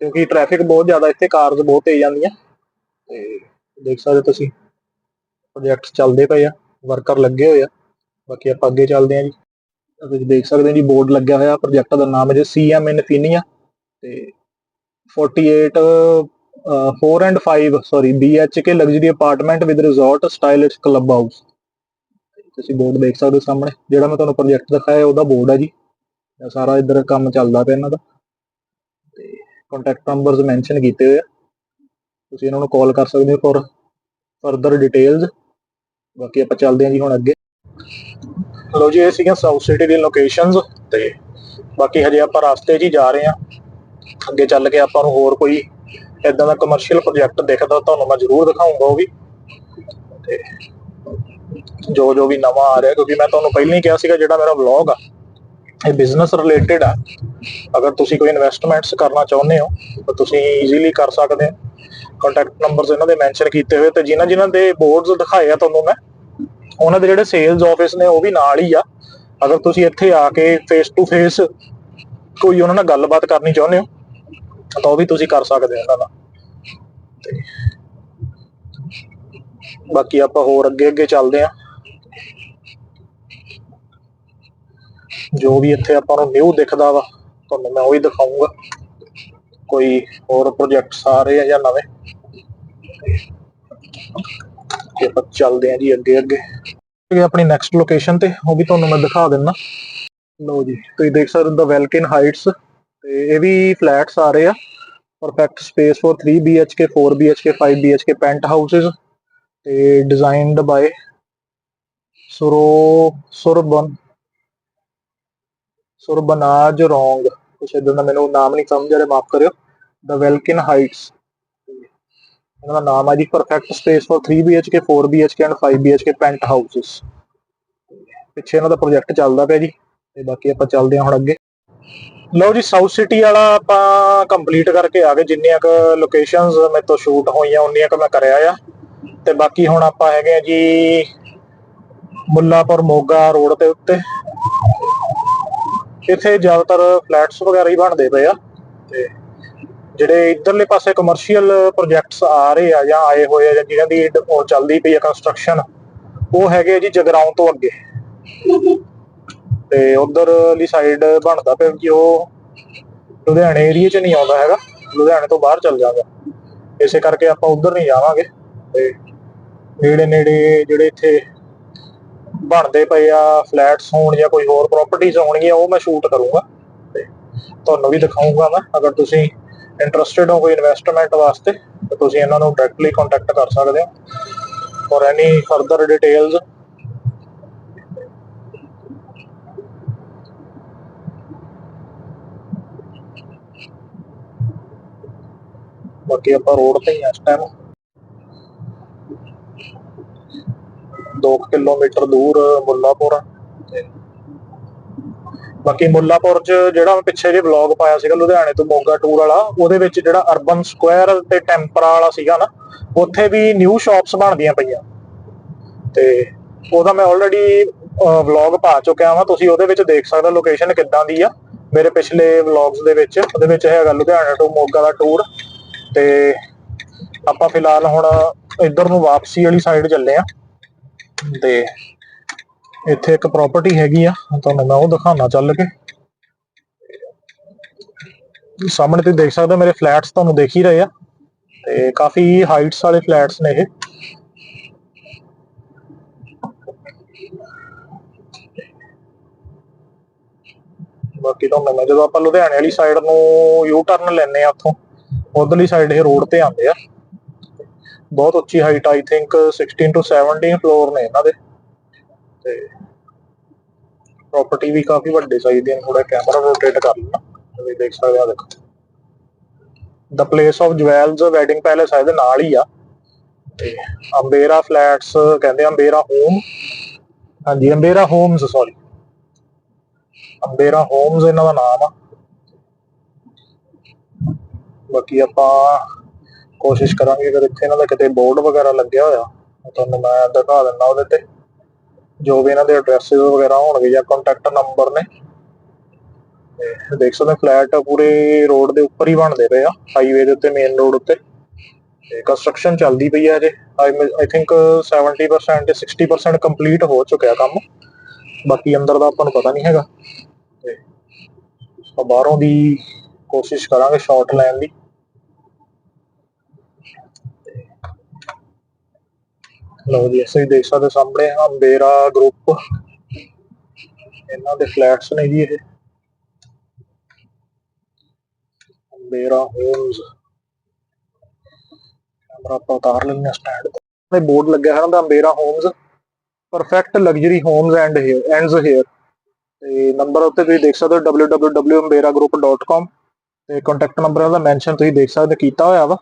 S2: ਕਿਉਂਕਿ ਟ੍ਰੈਫਿਕ ਬਹੁਤ ਜ਼ਿਆਦਾ, ਇੱਥੇ ਕਾਰਸ ਬਹੁਤ ਤੇਜ਼ ਜਾਂਦੀਆਂ ਤੇ ਦੇਖ ਸਕਦੇ ਹੋ ਤੁਸੀਂ ਪ੍ਰੋਜੈਕਟ ਚੱਲਦੇ ਪਏ ਆ ਵਰਕਰ ਲੱਗੇ ਹੋਏ ਆ। ਬਾਕੀ ਆਪਾਂ ਅੱਗੇ ਚੱਲਦੇ ਆ ਜੀ। ਤੁਸੀਂ ਦੇਖ ਸਕਦੇ ਹੋ ਜੀ ਬੋਰਡ ਲੱਗਿਆ ਹੋਇਆ ਪ੍ਰੋਜੈਕਟ ਦਾ ਨਾਮ ਹੈ ਜੀ ਸੀਐਮ ਇਨਫੀਨੀਆ ਤੇ 48 4 and 5 sorry BHK luxury apartment with resort stylish club house ਤੁਸੀਂ ਬੋਰਡ ਦੇਖ ਸਕਦੇ ਹੋ ਸਾਹਮਣੇ, ਜਿਹੜਾ ਮੈਂ ਤੁਹਾਨੂੰ ਪ੍ਰੋਜੈਕਟ ਦਿਖਾਇਆ, ਉਹਦਾ ਬੋਰਡ ਹੈ ਜੀ। ਸਾਰਾ ਇੱਧਰ ਕੰਮ ਚੱਲਦਾ ਪਿਆ ਇਹਨਾਂ ਦਾ। ਤੇ ਕੰਟੈਕਟ ਨੰਬਰਸ ਮੈਂਸ਼ਨ ਕੀਤੇ ਹੋਏ ਆ। ਤੁਸੀਂ ਇਹਨਾਂ ਨੂੰ ਕਾਲ ਕਰ ਸਕਦੇ ਹੋ ਫॉर ਫਰਦਰ ਡਿਟੇਲਸ ਬਾਕੀ ਆਪਾਂ ਚੱਲਦੇ ਹਾਂ ਜੀ ਹੁਣ ਅੱਗੇ। ਲੋ ਜੀ, ਇਹ ਸੀਗੀਆਂ ਸਾਊਥ ਸਿਟੀ ਦੀ ਲੋਕੇਸ਼ਨਸ ਤੇ ਬਾਕੀ ਹਜੇ ਆਪਾਂ ਰਸਤੇ 'ਚ ਹੀ ਜਾ ਰਹੇ ਹਾਂ। ਅੱਗੇ ਚੱਲ ਕੇ ਆਪਾਂ ਨੂੰ ਹੋਰ ਕੋਈ ਇਦਾਂ ਦਾ ਕਮਰਸ਼ੀਅਲ ਪ੍ਰੋਜੈਕਟ ਦਿਖਦਾ ਤੁਹਾਨੂੰ ਮੈਂ ਜ਼ਰੂਰ ਦਿਖਾਉਂਗਾ ਉਹ ਵੀ। ਤੇ ਜੋ ਜੋ ਵੀ ਨਵਾਂ ਆ ਰਿਹਾ, ਕਿਉਂਕਿ ਮੈਂ ਤੁਹਾਨੂੰ ਪਹਿਲਾਂ ਹੀ ਕਿਹਾ ਸੀਗਾ ਜਿਹੜਾ ਮੇਰਾ ਵਲੌਗ ਆ, ਇਹ ਬਿਜ਼ਨਸ ਰਿਲੇਟਡ ਆ। ਅਗਰ ਤੁਸੀਂ ਕੋਈ ਇਨਵੈਸਟਮੈਂਟਸ ਕਰਨਾ ਚਾਹੁੰਦੇ ਹੋ, ਤਾਂ ਤੁਸੀਂ ਈਜ਼ੀਲੀ ਕਰ ਸਕਦੇ ਹੋ। ਕੰਟੈਕਟ ਨੰਬਰਸ ਇਹਨਾਂ ਦੇ ਮੈਂਸ਼ਨ ਕੀਤੇ ਹੋਏ ਤੇ ਜਿਨ੍ਹਾਂ ਜਿਨ੍ਹਾਂ ਦੇ ਬੋਰਡਸ ਦਿਖਾਏ ਆ ਤੁਹਾਨੂੰ ਮੈਂ, ਉਹਨਾਂ ਦੇ ਜਿਹੜੇ ਸੇਲਸ ਆਫਿਸ ਨੇ, ਉਹ ਵੀ ਨਾਲ ਹੀ ਆ। ਅਗਰ ਤੁਸੀਂ ਇੱਥੇ ਆ ਕੇ ਫੇਸ ਟੂ ਫੇਸ ਕੋਈ ਉਹਨਾਂ ਨਾਲ ਗੱਲਬਾਤ ਕਰਨੀ ਚਾਹੁੰਦੇ ਹੋ ਤਾਂ ਉਹ ਵੀ ਤੁਸੀਂ ਕਰ ਸਕਦੇ ਹੋ ਇਹਨਾਂ ਨਾਲ ਤੇ ਬਾਕੀ ਆਪਾਂ ਹੋਰ ਅੱਗੇ ਅੱਗੇ ਚੱਲਦੇ ਆ ਜੋ ਵੀ ਇੱਥੇ ਆਪਾਂ ਨੂੰ ਨਿਊ ਦਿਖਦਾ ਵਾ, ਤੁਹਾਨੂੰ ਮੈਂ ਉਹ ਦਿਖਾਉਂਗਾ ਕੋਈ ਹੋਰ ਪ੍ਰੋਜੈਕਟ ਸਾਰੇ ਆ ਜਾਂ ਨਵੇਂ। ਤੇ ਆਪਾਂ ਚੱਲਦੇ ਆ ਜੀ ਅੱਗੇ ਅੱਗੇ। ਇਹ ਆਪਣੀ ਨੈਕਸਟ ਲੋਕੇਸ਼ਨ ਤੇ, ਉਹ ਵੀ ਤੁਹਾਨੂੰ ਮੈਂ ਦਿਖਾ ਦਿੰਦਾ। ਲਓ ਜੀ, ਤੁਸੀਂ ਦੇਖ ਸਕਦੇ ਹੋ ਦਾ ਵੈਲਕਿਨ ਹਾਈਟਸ ਤੇ ਇਹ ਵੀ ਫਲੈਟਸ ਆ ਰਹੇ ਆ। Perfect space for 3 BHK 4 BHK 5 BHK penthouses ਤੇ ਡਿਜ਼ਾਈਨਡ ਬਾਈ ਸੁਰੋ ਸੁਰਬਨ ਸੁਰਬਨਾਜ ਰੋਂਗ ਕੁਛ ਇਦਾਂ ਦਾ ਮੈਨੂੰ ਨਾਮ ਨਹੀਂ ਸਮਝ ਆ ਰਿਹਾ, ਮਾਫ ਕਰਿਓ। ਦਾ ਵੈਲਕਿਨ ਹਾਈਟਸ ਇਹਨਾਂ ਦਾ ਨਾਮ ਆ ਜੀ perfect space for 3 BHK 4 BHK and 5 BHK penthouses ਪਿੱਛੇ ਇਹਨਾਂ ਦਾ ਪ੍ਰੋਜੈਕਟ ਚੱਲਦਾ ਪਿਆ ਜੀ, ਤੇ ਬਾਕੀ ਆਪਾਂ ਚੱਲਦੇ ਹਾਂ ਹੁਣ ਅੱਗੇ। ਲਓ ਜੀ ਸਾਊਥ ਸਿਟੀ ਵਾਲਾ ਆਪਾਂ ਕੰਪਲੀਟ ਕਰਕੇ ਆ ਗਏ। ਜਿੰਨੀਆਂ ਕ ਲੋਕੇਸ਼ਨਸ ਮੇਰੇ ਤੋਂ ਸ਼ੂਟ ਹੋਈਆਂ, ਉਨੀਆਂ ਕ ਮੈਂ ਕਰਿਆ ਆ। ਤੇ ਬਾਕੀ ਹੁਣ ਆਪਾਂ ਹੈਗੇ ਆ ਜੀ ਮੁੱਲਾਪੁਰ ਮੋਗਾ ਰੋਡ ਦੇ ਉੱਤੇ। ਇੱਥੇ ਜ਼ਿਆਦਾਤਰ ਫਲੈਟਸ ਵਗੈਰਾ ਹੀ ਬਣਦੇ ਪਏ ਆ। ਤੇ ਜਿਹੜੇ ਇਧਰਲੇ ਪਾਸੇ ਕਮਰਸ਼ੀਅਲ ਪ੍ਰੋਜੈਕਟਸ ਆ ਰਹੇ ਆ ਜਾਂ ਆਏ ਹੋਏ ਆ ਜਾਂ ਜਿਹਨਾਂ ਦੀ ਉਹ ਚੱਲਦੀ ਪਈ ਆ ਕੰਸਟਰਕਸ਼ਨ ਉਹ ਹੈਗੇ ਆ ਜੀ ਜਗਰਾਉਂ ਤੋਂ ਅੱਗੇ। ਤੇ ਉਧਰਲੀ ਸਾਈਡ ਬਣਦਾ ਪਿਆ ਕਿ ਉਹ ਲੁਧਿਆਣੇ ਏਰੀਆ 'ਚ ਨਹੀਂ ਆਉਂਦਾ ਹੈਗਾ। ਲੁਧਿਆਣੇ ਤੋਂ ਬਾਹਰ ਚੱਲ ਜਾਂਦਾ ਇਸੇ ਕਰਕੇ ਆਪਾਂ ਉਧਰ ਨਹੀਂ ਜਾਵਾਂਗੇ। ਤੇ ਨੇੜੇ ਨੇੜੇ ਜਿਹੜੇ ਇੱਥੇ ਬਣਦੇ ਪਏ ਆ ਫਲੈਟਸ ਹੋਣ ਜਾਂ ਕੋਈ ਹੋਰ ਪ੍ਰਾਪਰਟੀਆਂ ਹੋਣਗੀਆਂ, ਉਹ ਮੈਂ ਸ਼ੂਟ ਕਰੂੰਗਾ। ਤੇ ਤੁਹਾਨੂੰ ਵੀ ਦਿਖਾਊਂਗਾ ਮੈਂ। ਅਗਰ ਤੁਸੀਂ ਇੰਟਰਸਟਿਡ ਹੋ ਕੋਈ ਇਨਵੈਸਟਮੈਂਟ ਵਾਸਤੇ, ਤਾਂ ਤੁਸੀਂ ਇਹਨਾਂ ਨੂੰ ਡਾਇਰੈਕਟਲੀ ਕੰਟੈਕਟ ਕਰ ਸਕਦੇ ਹੋ। ਔਰ ਐਨੀ ਫਰਦਰ ਡਿਟੇਲਸ ਬਾਕੀ ਆਪਾਂ ਰੋਡ ਤੇ ਹੀ ਆ ਇਸ ਟਾਈਮ 2 ਕਿਲੋਮੀਟਰ ਦੂਰ ਮੁੱਲਾਪੁਰ। ਤੇ ਬਾਕੀ ਮੁੱਲਾਪੁਰ ਚ ਜਿਹੜਾ ਮੈਂ ਪਿੱਛੇ ਜੇ ਵਲੌਗ ਪਾਇਆ ਸੀਗਾ, ਲੁਧਿਆਣੇ ਤੋਂ ਮੋਗਾ ਟੂਰ ਵਾਲਾ, ਉਹਦੇ ਵਿੱਚ ਜਿਹੜਾ ਅਰਬਨ ਸਕੁਆਇਰ ਤੇ ਟੈਂਪਰਾ ਵਾਲਾ ਸੀਗਾ ਨਾ, ਉੱਥੇ ਵੀ ਨਿਊ ਸ਼ਾਪਸ ਬਣਦੀਆਂ ਪਈਆਂ। ਤੇ ਉਹਦਾ ਮੈਂ ਆਲਰੇਡੀ ਵਲੌਗ ਪਾ ਚੁੱਕਿਆ ਵਾਂ। ਤੁਸੀਂ ਉਹਦੇ ਵਿੱਚ ਦੇਖ ਸਕਦੇ ਹੋ ਲੋਕੇਸ਼ਨ ਕਿੱਦਾਂ ਦੀ ਆ। ਮੇਰੇ ਪਿਛਲੇ ਵਲੌਗਸ ਦੇ ਵਿੱਚ, ਉਹਦੇ ਵਿੱਚ ਹੈਗਾ ਲੁਧਿਆਣਾ ਤੋਂ ਮੋਗਾ ਦਾ ਟੂਰ ਤੇ ਆਪਾਂ ਫਿਲਹਾਲ ਹੁਣ ਇੱਧਰ ਨੂੰ ਵਾਪਸੀ ਵਾਲੀ ਸਾਈਡ ਚੱਲੇ ਆ। ਤੇ ਇੱਥੇ ਇੱਕ ਪ੍ਰਾਪਰਟੀ ਹੈਗੀ ਆ, ਤੁਹਾਨੂੰ ਮੈਂ ਉਹ ਦਿਖਾਉਣਾ ਚੱਲ ਕੇ। ਸਾਹਮਣੇ ਤੁਸੀਂ ਦੇਖ ਸਕਦੇ ਹੋ, ਮੇਰੇ ਫਲੈਟਸ ਤੁਹਾਨੂੰ ਦੇਖ ਹੀ ਰਹੇ ਆ। ਤੇ ਕਾਫੀ ਹਾਈਟਸ ਵਾਲੇ ਫਲੈਟਸ ਨੇ ਇਹ। ਬਾਕੀ ਤੁਹਾਨੂੰ ਮੈਂ ਜਦੋਂ ਆਪਾਂ ਲੁਧਿਆਣੇ ਵਾਲੀ ਸਾਈਡ ਨੂੰ ਯੂ ਟਰਨ ਲੈਨੇ ਆ ਉੱਥੋਂ। ਉਧਰਲੀ ਸਾਈਡ ਇਹ ਰੋਡ ਤੇ ਆਉਂਦੇ ਆ। ਬਹੁਤ ਉੱਚੀ ਹਾਈਟ ਆਈ ਥਿੰਕ 16 ਤੋਂ 17 ਫਲੋਰ ਨੇ ਇਹਨਾਂ ਦੇ। ਤੇ ਪ੍ਰਾਪਰਟੀ ਵੀ ਕਾਫੀ ਵੱਡੇ ਸਾਈਜ਼ ਦੀ ਹੈ ਥੋੜਾ ਕੈਮਰਾ ਰੋਟੇਟ ਕਰ ਲੈਣਾ, ਤੁਸੀਂ ਦੇਖ ਸਕਦੇ ਆ ਦੇਖੋ। The place of jewels wedding palace ਹੈ ਇਹਦੇ ਨਾਲ ਹੀ ਆ। ਤੇ ਅੰਬੇਰਾ ਫਲੈਟਸ ਕਹਿੰਦੇ ਅੰਬੇਰਾ ਹੋਮ ਹਾਂਜੀ Ambera homes sorry Ambera homes ਇਹਨਾਂ ਦਾ ਨਾਮ ਆ। ਬਾਕੀ ਆਪਾਂ ਕੋਸ਼ਿਸ਼ ਕਰਾਂਗੇ, ਅਗਰ ਇੱਥੇ ਇਹਨਾਂ ਦਾ ਕਿਤੇ ਬੋਰਡ ਵਗੈਰਾ ਲੱਗਿਆ ਹੋਇਆ ਤੁਹਾਨੂੰ ਮੈਂ ਦਿਖਾ ਦਿੰਦਾ ਉਹਦੇ ਤੇ। ਜੋ ਵੀ ਇਹਨਾਂ ਦੇ ਐਡਰੈਸਸ ਵਗੈਰਾ ਹੋਣਗੇ ਜਾਂ ਕੰਟੈਕਟ ਨੰਬਰ ਨੇ। ਤੇ ਦੇਖ ਸਕਦੇ ਫਲੈਟ ਪੂਰੇ ਰੋਡ ਦੇ ਉੱਪਰ ਹੀ ਬਣਦੇ ਪਏ ਆ ਹਾਈਵੇ ਦੇ ਉੱਤੇ ਮੇਨ ਰੋਡ ਉੱਤੇ। ਤੇ ਕੰਸਟਰਕਸ਼ਨ ਚੱਲਦੀ ਪਈ ਆ ਅਜੇ ਆਈ ਥਿੰਕ 70% ਤੇ 60% ਕੰਪਲੀਟ ਹੋ ਚੁੱਕਿਆ ਕੰਮ। ਬਾਕੀ ਅੰਦਰ ਦਾ ਆਪਾਂ ਨੂੰ ਪਤਾ ਨਹੀਂ ਹੈਗਾ। ਤੇ ਬਾਹਰੋਂ ਦੀ ਕੋਸ਼ਿਸ਼ ਕਰਾਂਗੇ ਸ਼ਾਟ ਲੈਣ ਦੀ। ਲਓ ਜੀ, ਅਸੀਂ ਦੇਖ ਸਕਦੇ ਸਾਹਮਣੇ ਅੰਬੇਰਾ ਗਰੁੱਪ ਇਹਨਾਂ ਦੇ ਫਲੈਟਸ ਨੇ ਜੀ ਇਹ। ਅੰਬੇਰਾ ਹੋਮਸ ਕੈਮਰਾ ਆਪਾਂ ਉਤਾਰ ਲੈਂਦੇ ਸਟੈਂਡ ਤੇ। ਬੋਰਡ ਲੱਗਿਆ ਹੈ ਨਾ the Ambera homes perfect luxury homes and here ends here ਤੇ ਨੰਬਰ ਉੱਤੇ ਤੁਸੀਂ ਦੇਖ ਸਕਦੇ ਹੋ www.amberagroup.com ਤੇ ਕੰਟੈਕਟ ਨੰਬਰ ਇਹਦਾ ਮੈਂਸ਼ਨ ਤੁਸੀਂ ਦੇਖ ਸਕਦੇ ਕੀਤਾ ਹੋਇਆ ਵਾ।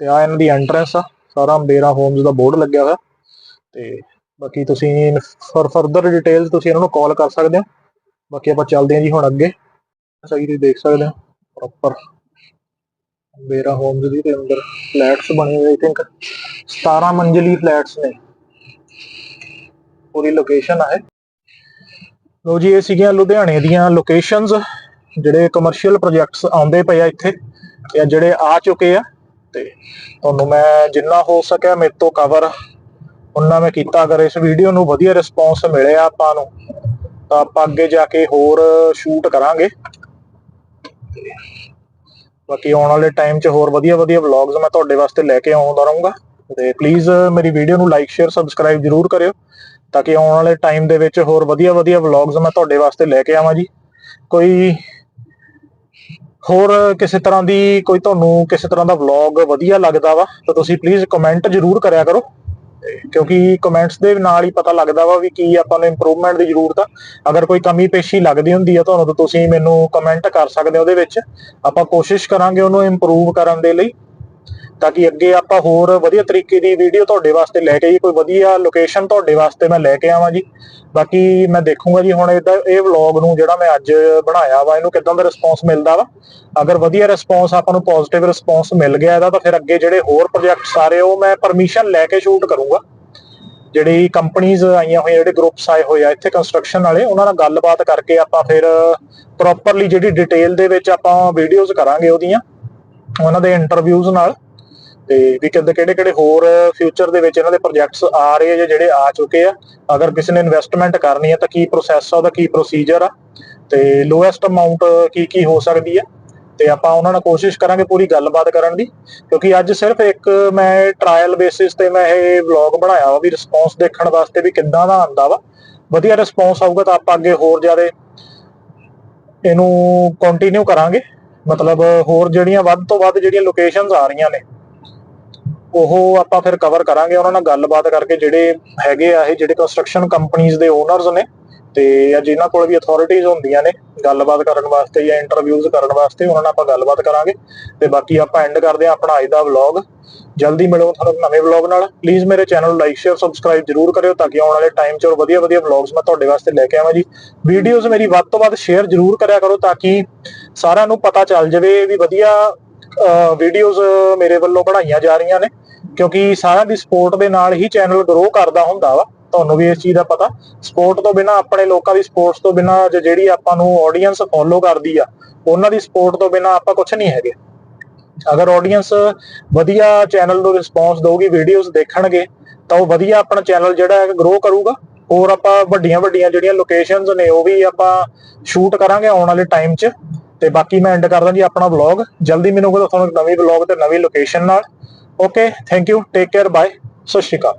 S2: ਤੇ ਆ ਇਹਨਾਂ ਦੀ ਐਂਟਰੈਂਸ ਆ। ਸਾਰਾ ਅੰਬੇਰਾ ਹੋਮਸ ਦਾ ਬੋਰਡ ਲੱਗਿਆ ਹੋਇਆ। ਤੇ ਬਾਕੀ ਤੁਸੀਂ ਫਰ ਫਰਦਰ ਡਿਟੇਲਸ ਤੁਸੀਂ ਇਹਨਾਂ ਨੂੰ ਕਾਲ ਕਰ ਸਕਦੇ ਹੋ। ਬਾਕੀ ਆਪਾਂ ਚੱਲਦੇ ਹਾਂ ਜੀ ਹੁਣ ਅੱਗੇ। ਸਹੀ ਤੁਸੀਂ ਦੇਖ ਸਕਦੇ ਹੋ ਪ੍ਰੋਪਰ ਮੇਰਾ ਹੋਮਸ ਦੀ ਦੇ ਅੰਦਰ ਫਲੈਟਸ ਬਣੇ ਹੋਏ ਆਈ ਥਿੰਕ 17 ਮੰਜ਼ਲੀ ਫਲੈਟਸ ਨੇ। ਪੂਰੀ ਲੋਕੇਸ਼ਨ ਹੈ ਲੋ ਜੀ, ਇਹ ਸੀਗੀਆਂ ਲੁਧਿਆਣੇ ਦੀਆਂ ਲੋਕੇਸ਼ਨਸ ਜਿਹੜੇ ਕਮਰਸ਼ੀਅਲ ਪ੍ਰੋਜੈਕਟਸ ਆਉਂਦੇ ਪਏ ਆ ਇੱਥੇ, ਜਾਂ ਜਿਹੜੇ ਆ ਚੁੱਕੇ ਆ। ਤੇ ਤੁਹਾਨੂੰ ਮੈਂ ਜਿੰਨਾ ਹੋ ਸਕਿਆ ਮੇਰੇ ਤੋਂ ਕਵਰ ਉਹਨਾਂ ਮੈਂ ਕੀਤਾ ਅਗਰ ਇਸ ਵੀਡੀਓ ਨੂੰ ਵਧੀਆ ਰਿਸਪੌਂਸ ਮਿਲਿਆ ਆਪਾਂ ਨੂੰ, ਤਾਂ ਆਪਾਂ ਅੱਗੇ ਜਾ ਕੇ ਹੋਰ ਸ਼ੂਟ ਕਰਾਂਗੇ। ਬਾਕੀ ਆਉਣ ਵਾਲੇ ਟਾਈਮ 'ਚ ਹੋਰ ਵਧੀਆ ਵਧੀਆ ਵਲੌਗਸ ਮੈਂ ਤੁਹਾਡੇ ਵਾਸਤੇ ਲੈ ਕੇ ਆਉਂਦਾ ਰਹੂੰਗਾ। ਤੇ ਪਲੀਜ਼ ਮੇਰੀ ਵੀਡੀਓ ਨੂੰ ਲਾਈਕ ਸ਼ੇਅਰ ਸਬਸਕ੍ਰਾਈਬ ਜਰੂਰ ਕਰਿਓ, ਤਾਂ ਕਿ ਆਉਣ ਵਾਲੇ ਟਾਈਮ ਦੇ ਵਿੱਚ ਹੋਰ ਵਧੀਆ ਵਧੀਆ ਵਲੌਗਸ ਮੈਂ ਤੁਹਾਡੇ ਵਾਸਤੇ ਲੈ ਕੇ ਆਵਾਂ ਜੀ। ਕੋਈ ਹੋਰ ਕਿਸੇ ਤਰ੍ਹਾਂ ਦੀ ਕੋਈ ਤੁਹਾਨੂੰ ਕਿਸੇ ਤਰ੍ਹਾਂ ਦਾ ਵਲੌਗ ਵਧੀਆ ਲੱਗਦਾ ਵਾ, ਤਾਂ ਤੁਸੀਂ ਪਲੀਜ਼ ਕਮੈਂਟ ਜਰੂਰ ਕਰਿਆ ਕਰੋ। ਕਿਉਂਕਿ ਕਮੈਂਟਸ ਦੇ ਨਾਲ ਹੀ ਪਤਾ ਲੱਗਦਾ ਵਾ ਵੀ ਕੀ ਆਪਾਂ ਨੂੰ ਇੰਪਰੂਵਮੈਂਟ ਦੀ ਜ਼ਰੂਰਤ ਆ। ਅਗਰ ਕੋਈ ਕਮੀ ਪੇਸ਼ੀ ਲੱਗਦੀ ਹੁੰਦੀ ਆ, ਤੁਹਾਨੂੰ ਤਾਂ ਤੁਸੀਂ ਮੈਨੂੰ ਕਮੈਂਟ ਕਰ ਸਕਦੇ ਹੋ ਉਹਦੇ ਵਿੱਚ। ਆਪਾਂ ਕੋਸ਼ਿਸ਼ ਕਰਾਂਗੇ ਉਹਨੂੰ ਇੰਪਰੂਵ ਕਰਨ ਦੇ ਲਈ। ਤਾਂ ਕਿ ਅੱਗੇ ਆਪਾਂ ਹੋਰ ਵਧੀਆ ਤਰੀਕੇ ਦੀ ਵੀਡੀਓ ਤੁਹਾਡੇ ਵਾਸਤੇ ਲੈ ਕੇ ਜੀ ਕੋਈ ਵਧੀਆ ਲੋਕੇਸ਼ਨ ਤੁਹਾਡੇ ਵਾਸਤੇ ਮੈਂ ਲੈ ਕੇ ਆਵਾਂ ਜੀ। ਬਾਕੀ ਮੈਂ ਦੇਖੂੰਗਾ ਜੀ ਹੁਣ ਇਹਦਾ, ਇਹ ਵਲੌਗ ਨੂੰ ਜਿਹੜਾ ਮੈਂ ਅੱਜ ਬਣਾਇਆ ਵਾ, ਇਹਨੂੰ ਕਿਦਾਂ ਦਾ ਰਿਸਪੌਂਸ ਮਿਲਦਾ ਵਾ। ਅਗਰ ਵਧੀਆ ਰਿਸਪੌਂਸ ਆਪਾਂ ਨੂੰ ਪੋਜ਼ਿਟਿਵ ਰਿਸਪੌਂਸ ਮਿਲ ਗਿਆ ਇਹਦਾ, ਤਾਂ ਫਿਰ ਅੱਗੇ ਜਿਹੜੇ ਹੋਰ ਪ੍ਰੋਜੈਕਟ ਸਾਰੇ ਉਹ ਮੈਂ ਪਰਮਿਸ਼ਨ ਲੈ ਕੇ ਸ਼ੂਟ ਕਰੂੰਗਾ। ਜਿਹੜੀ ਕੰਪਨੀਆਂ ਆਈਆਂ ਹੋਈਆਂ, ਜਿਹੜੇ ਗਰੁੱਪਸ ਆਏ ਹੋਏ ਆ, ਇੱਥੇ ਕੰਸਟਰਕਸ਼ਨ ਵਾਲੇ, ਉਹਨਾਂ ਨਾਲ ਗੱਲਬਾਤ ਕਰਕੇ ਆਪਾਂ ਫਿਰ ਪ੍ਰੋਪਰਲੀ ਜਿਹੜੀ ਡਿਟੇਲ ਦੇ ਵਿੱਚ ਆਪਾਂ ਵੀਡੀਓਜ਼ ਕਰਾਂਗੇ ਉਹਦੀਆਂ, ਉਹਨਾਂ ਦੇ ਇੰਟਰਵਿਊਜ਼ ਨਾਲ। ਤੇ ਵੀ ਕਿੱਦਾਂ ਕਿਹੜੇ ਕਿਹੜੇ ਹੋਰ ਫਿਊਚਰ ਦੇ ਵਿੱਚ ਇਹਨਾਂ ਦੇ ਪ੍ਰੋਜੈਕਟਸ ਆ ਰਹੇ ਆ ਜਾਂ ਜਿਹੜੇ ਆ ਚੁੱਕੇ ਆ। ਅਗਰ ਕਿਸੇ ਨੇ ਇਨਵੈਸਟਮੈਂਟ ਕਰਨੀ ਹੈ ਤਾਂ ਕੀ ਪ੍ਰੋਸੈਸ ਆ, ਉਹਦਾ ਕੀ ਪ੍ਰੋਸੀਜਰ ਆ। ਤੇ ਲੋਐਸਟ ਅਮਾਉਂਟ ਕੀ ਕੀ ਹੋ ਸਕਦੀ ਹੈ ਤੇ ਆਪਾਂ ਉਹਨਾਂ ਨਾਲ ਕੋਸ਼ਿਸ਼ ਕਰਾਂਗੇ ਪੂਰੀ ਗੱਲਬਾਤ ਕਰਨ ਦੀ। ਕਿਉਂਕਿ ਅੱਜ ਸਿਰਫ ਇੱਕ ਮੈਂ ਟ੍ਰਾਇਲ ਬੇਸਿਸ ਤੇ ਮੈਂ ਇਹ ਵਲੌਗ ਬਣਾਇਆ ਵਾ ਵੀ ਰਿਸਪੌਂਸ ਦੇਖਣ ਵਾਸਤੇ ਵੀ ਕਿੱਦਾਂ ਦਾ ਆਂਦਾ ਵਾ। ਵਧੀਆ ਰਿਸਪੌਂਸ ਆਊਗਾ ਤਾਂ ਆਪਾਂ ਅੱਗੇ ਹੋਰ ਜ਼ਿਆਦਾ ਇਹਨੂੰ ਕੰਟੀਨਿਊ ਕਰਾਂਗੇ। ਮਤਲਬ ਹੋਰ ਜਿਹੜੀਆਂ ਵੱਧ ਤੋਂ ਵੱਧ ਜਿਹੜੀਆਂ ਲੋਕੇਸ਼ਨਸ ਆ ਰਹੀਆਂ ਨੇ ਉਹ ਆਪਾਂ ਫਿਰ ਕਵਰ ਕਰਾਂਗੇ, ਉਹਨਾਂ ਨਾਲ ਗੱਲਬਾਤ ਕਰਕੇ ਜਿਹੜੇ ਹੈਗੇ ਆ ਇਹ, ਜਿਹੜੇ ਕੰਸਟਰਕਸ਼ਨ ਕੰਪਨੀਆਂ ਦੇ ਓਨਰਸ ਨੇ ਤੇ ਜਾਂ ਜਿਨ੍ਹਾਂ ਕੋਲ ਵੀ ਅਥਾਰਟੀਆਂ ਹੁੰਦੀਆਂ ਨੇ, ਗੱਲਬਾਤ ਕਰਨ ਵਾਸਤੇ ਜਾਂ ਇੰਟਰਵਿਊਜ਼ ਕਰਨ ਵਾਸਤੇ ਉਹਨਾਂ ਨਾਲ ਆਪਾਂ ਗੱਲਬਾਤ ਕਰਾਂਗੇ। ਤੇ ਬਾਕੀ ਆਪਾਂ ਐਂਡ ਕਰਦੇ ਹਾਂ ਆਪਣਾ ਅੱਜ ਦਾ ਵਲੌਗ ਜਲਦੀ ਮਿਲੋ ਤੁਹਾਨੂੰ ਨਵੇਂ ਵਲੌਗ ਨਾਲ। ਪਲੀਜ਼ ਮੇਰੇ ਚੈਨਲ ਨੂੰ ਲਾਈਕ ਸ਼ੇਅਰ ਸਬਸਕ੍ਰਾਈਬ ਜਰੂਰ ਕਰਿਓ ਤਾਂ ਕਿ ਆਉਣ ਵਾਲੇ ਟਾਈਮ 'ਚ ਹੋਰ ਵਧੀਆ ਵਧੀਆ ਵਲੌਗਸ ਮੈਂ ਤੁਹਾਡੇ ਵਾਸਤੇ ਲੈ ਕੇ ਆਵਾਂ ਜੀ। ਵੀਡੀਓਜ਼ ਮੇਰੀ ਵੱਧ ਤੋਂ ਵੱਧ ਸ਼ੇਅਰ ਜਰੂਰ ਕਰਿਆ ਕਰੋ ਤਾਂ ਕਿ ਸਾਰਿਆਂ ਨੂੰ ਪਤਾ ਚੱਲ ਜਾਵੇ ਵੀ ਵਧੀਆ ਵੀਡੀਓਜ਼ ਮੇਰੇ ਵੱਲੋਂ ਬਣਾਈਆਂ ਜਾ ਰਹੀਆਂ ਨੇ। ਕਿਉਂਕਿ ਸਾਰਿਆਂ ਦੀ ਸਪੋਰਟ ਦੇ ਨਾਲ ਹੀ ਚੈਨਲ ਗਰੋ ਕਰਦਾ ਹੁੰਦਾ ਵਾ, ਤੁਹਾਨੂੰ ਵੀ ਇਸ ਚੀਜ਼ ਦਾ ਪਤਾ। ਸਪੋਰਟ ਤੋਂ ਬਿਨਾ ਆਪਣੇ ਲੋਕਾਂ ਦੀ ਸਪੋਰਟਸ ਤੋਂ ਬਿਨਾ ਜਿਹੜੀ ਆਪਾਂ ਨੂੰ ਆਡੀਅנס ਫੋਲੋ ਕਰਦੀ ਆ, ਉਹਨਾਂ ਦੀ ਸਪੋਰਟ ਤੋਂ ਬਿਨਾ ਆਪਾਂ ਕੁਝ ਨਹੀਂ ਹੈਗੇ। ਅਗਰ ਆਡੀਅנס ਵਧੀਆ ਚੈਨਲ ਨੂੰ ਰਿਸਪੌਂਸ ਦੇਊਗੀ ਵੀਡੀਓਜ਼ ਦੇਖਣਗੇ, ਤਾਂ ਉਹ ਵਧੀਆ ਆਪਣਾ ਚੈਨਲ ਜਿਹੜਾ ਹੈ ਗਰੋ ਕਰੂਗਾ। ਹੋਰ ਆਪਾਂ ਵੱਡੀਆਂ ਵੱਡੀਆਂ ਜਿਹੜੀਆਂ ਲੋਕੇਸ਼ਨਸ ਨੇ, ਉਹ ਵੀ ਆਪਾਂ ਸ਼ੂਟ ਕਰਾਂਗੇ ਆਉਣ ਵਾਲੇ ਟਾਈਮ 'ਚ। ਤੇ ਬਾਕੀ ਮੈਂ ਐਂਡ ਕਰਦਾ ਜੀ ਆਪਣਾ ਵਲੌਗ ਜਲਦੀ ਮੈਨੂੰ ਕੋਲ ਤੁਹਾਨੂੰ ਨਵੀਂ ਵਲੌਗ ਤੇ ਨਵੀਂ ਲੋਕੇਸ਼ਨ ਨਾਲ okay thank you take care bye Sat Sri Akal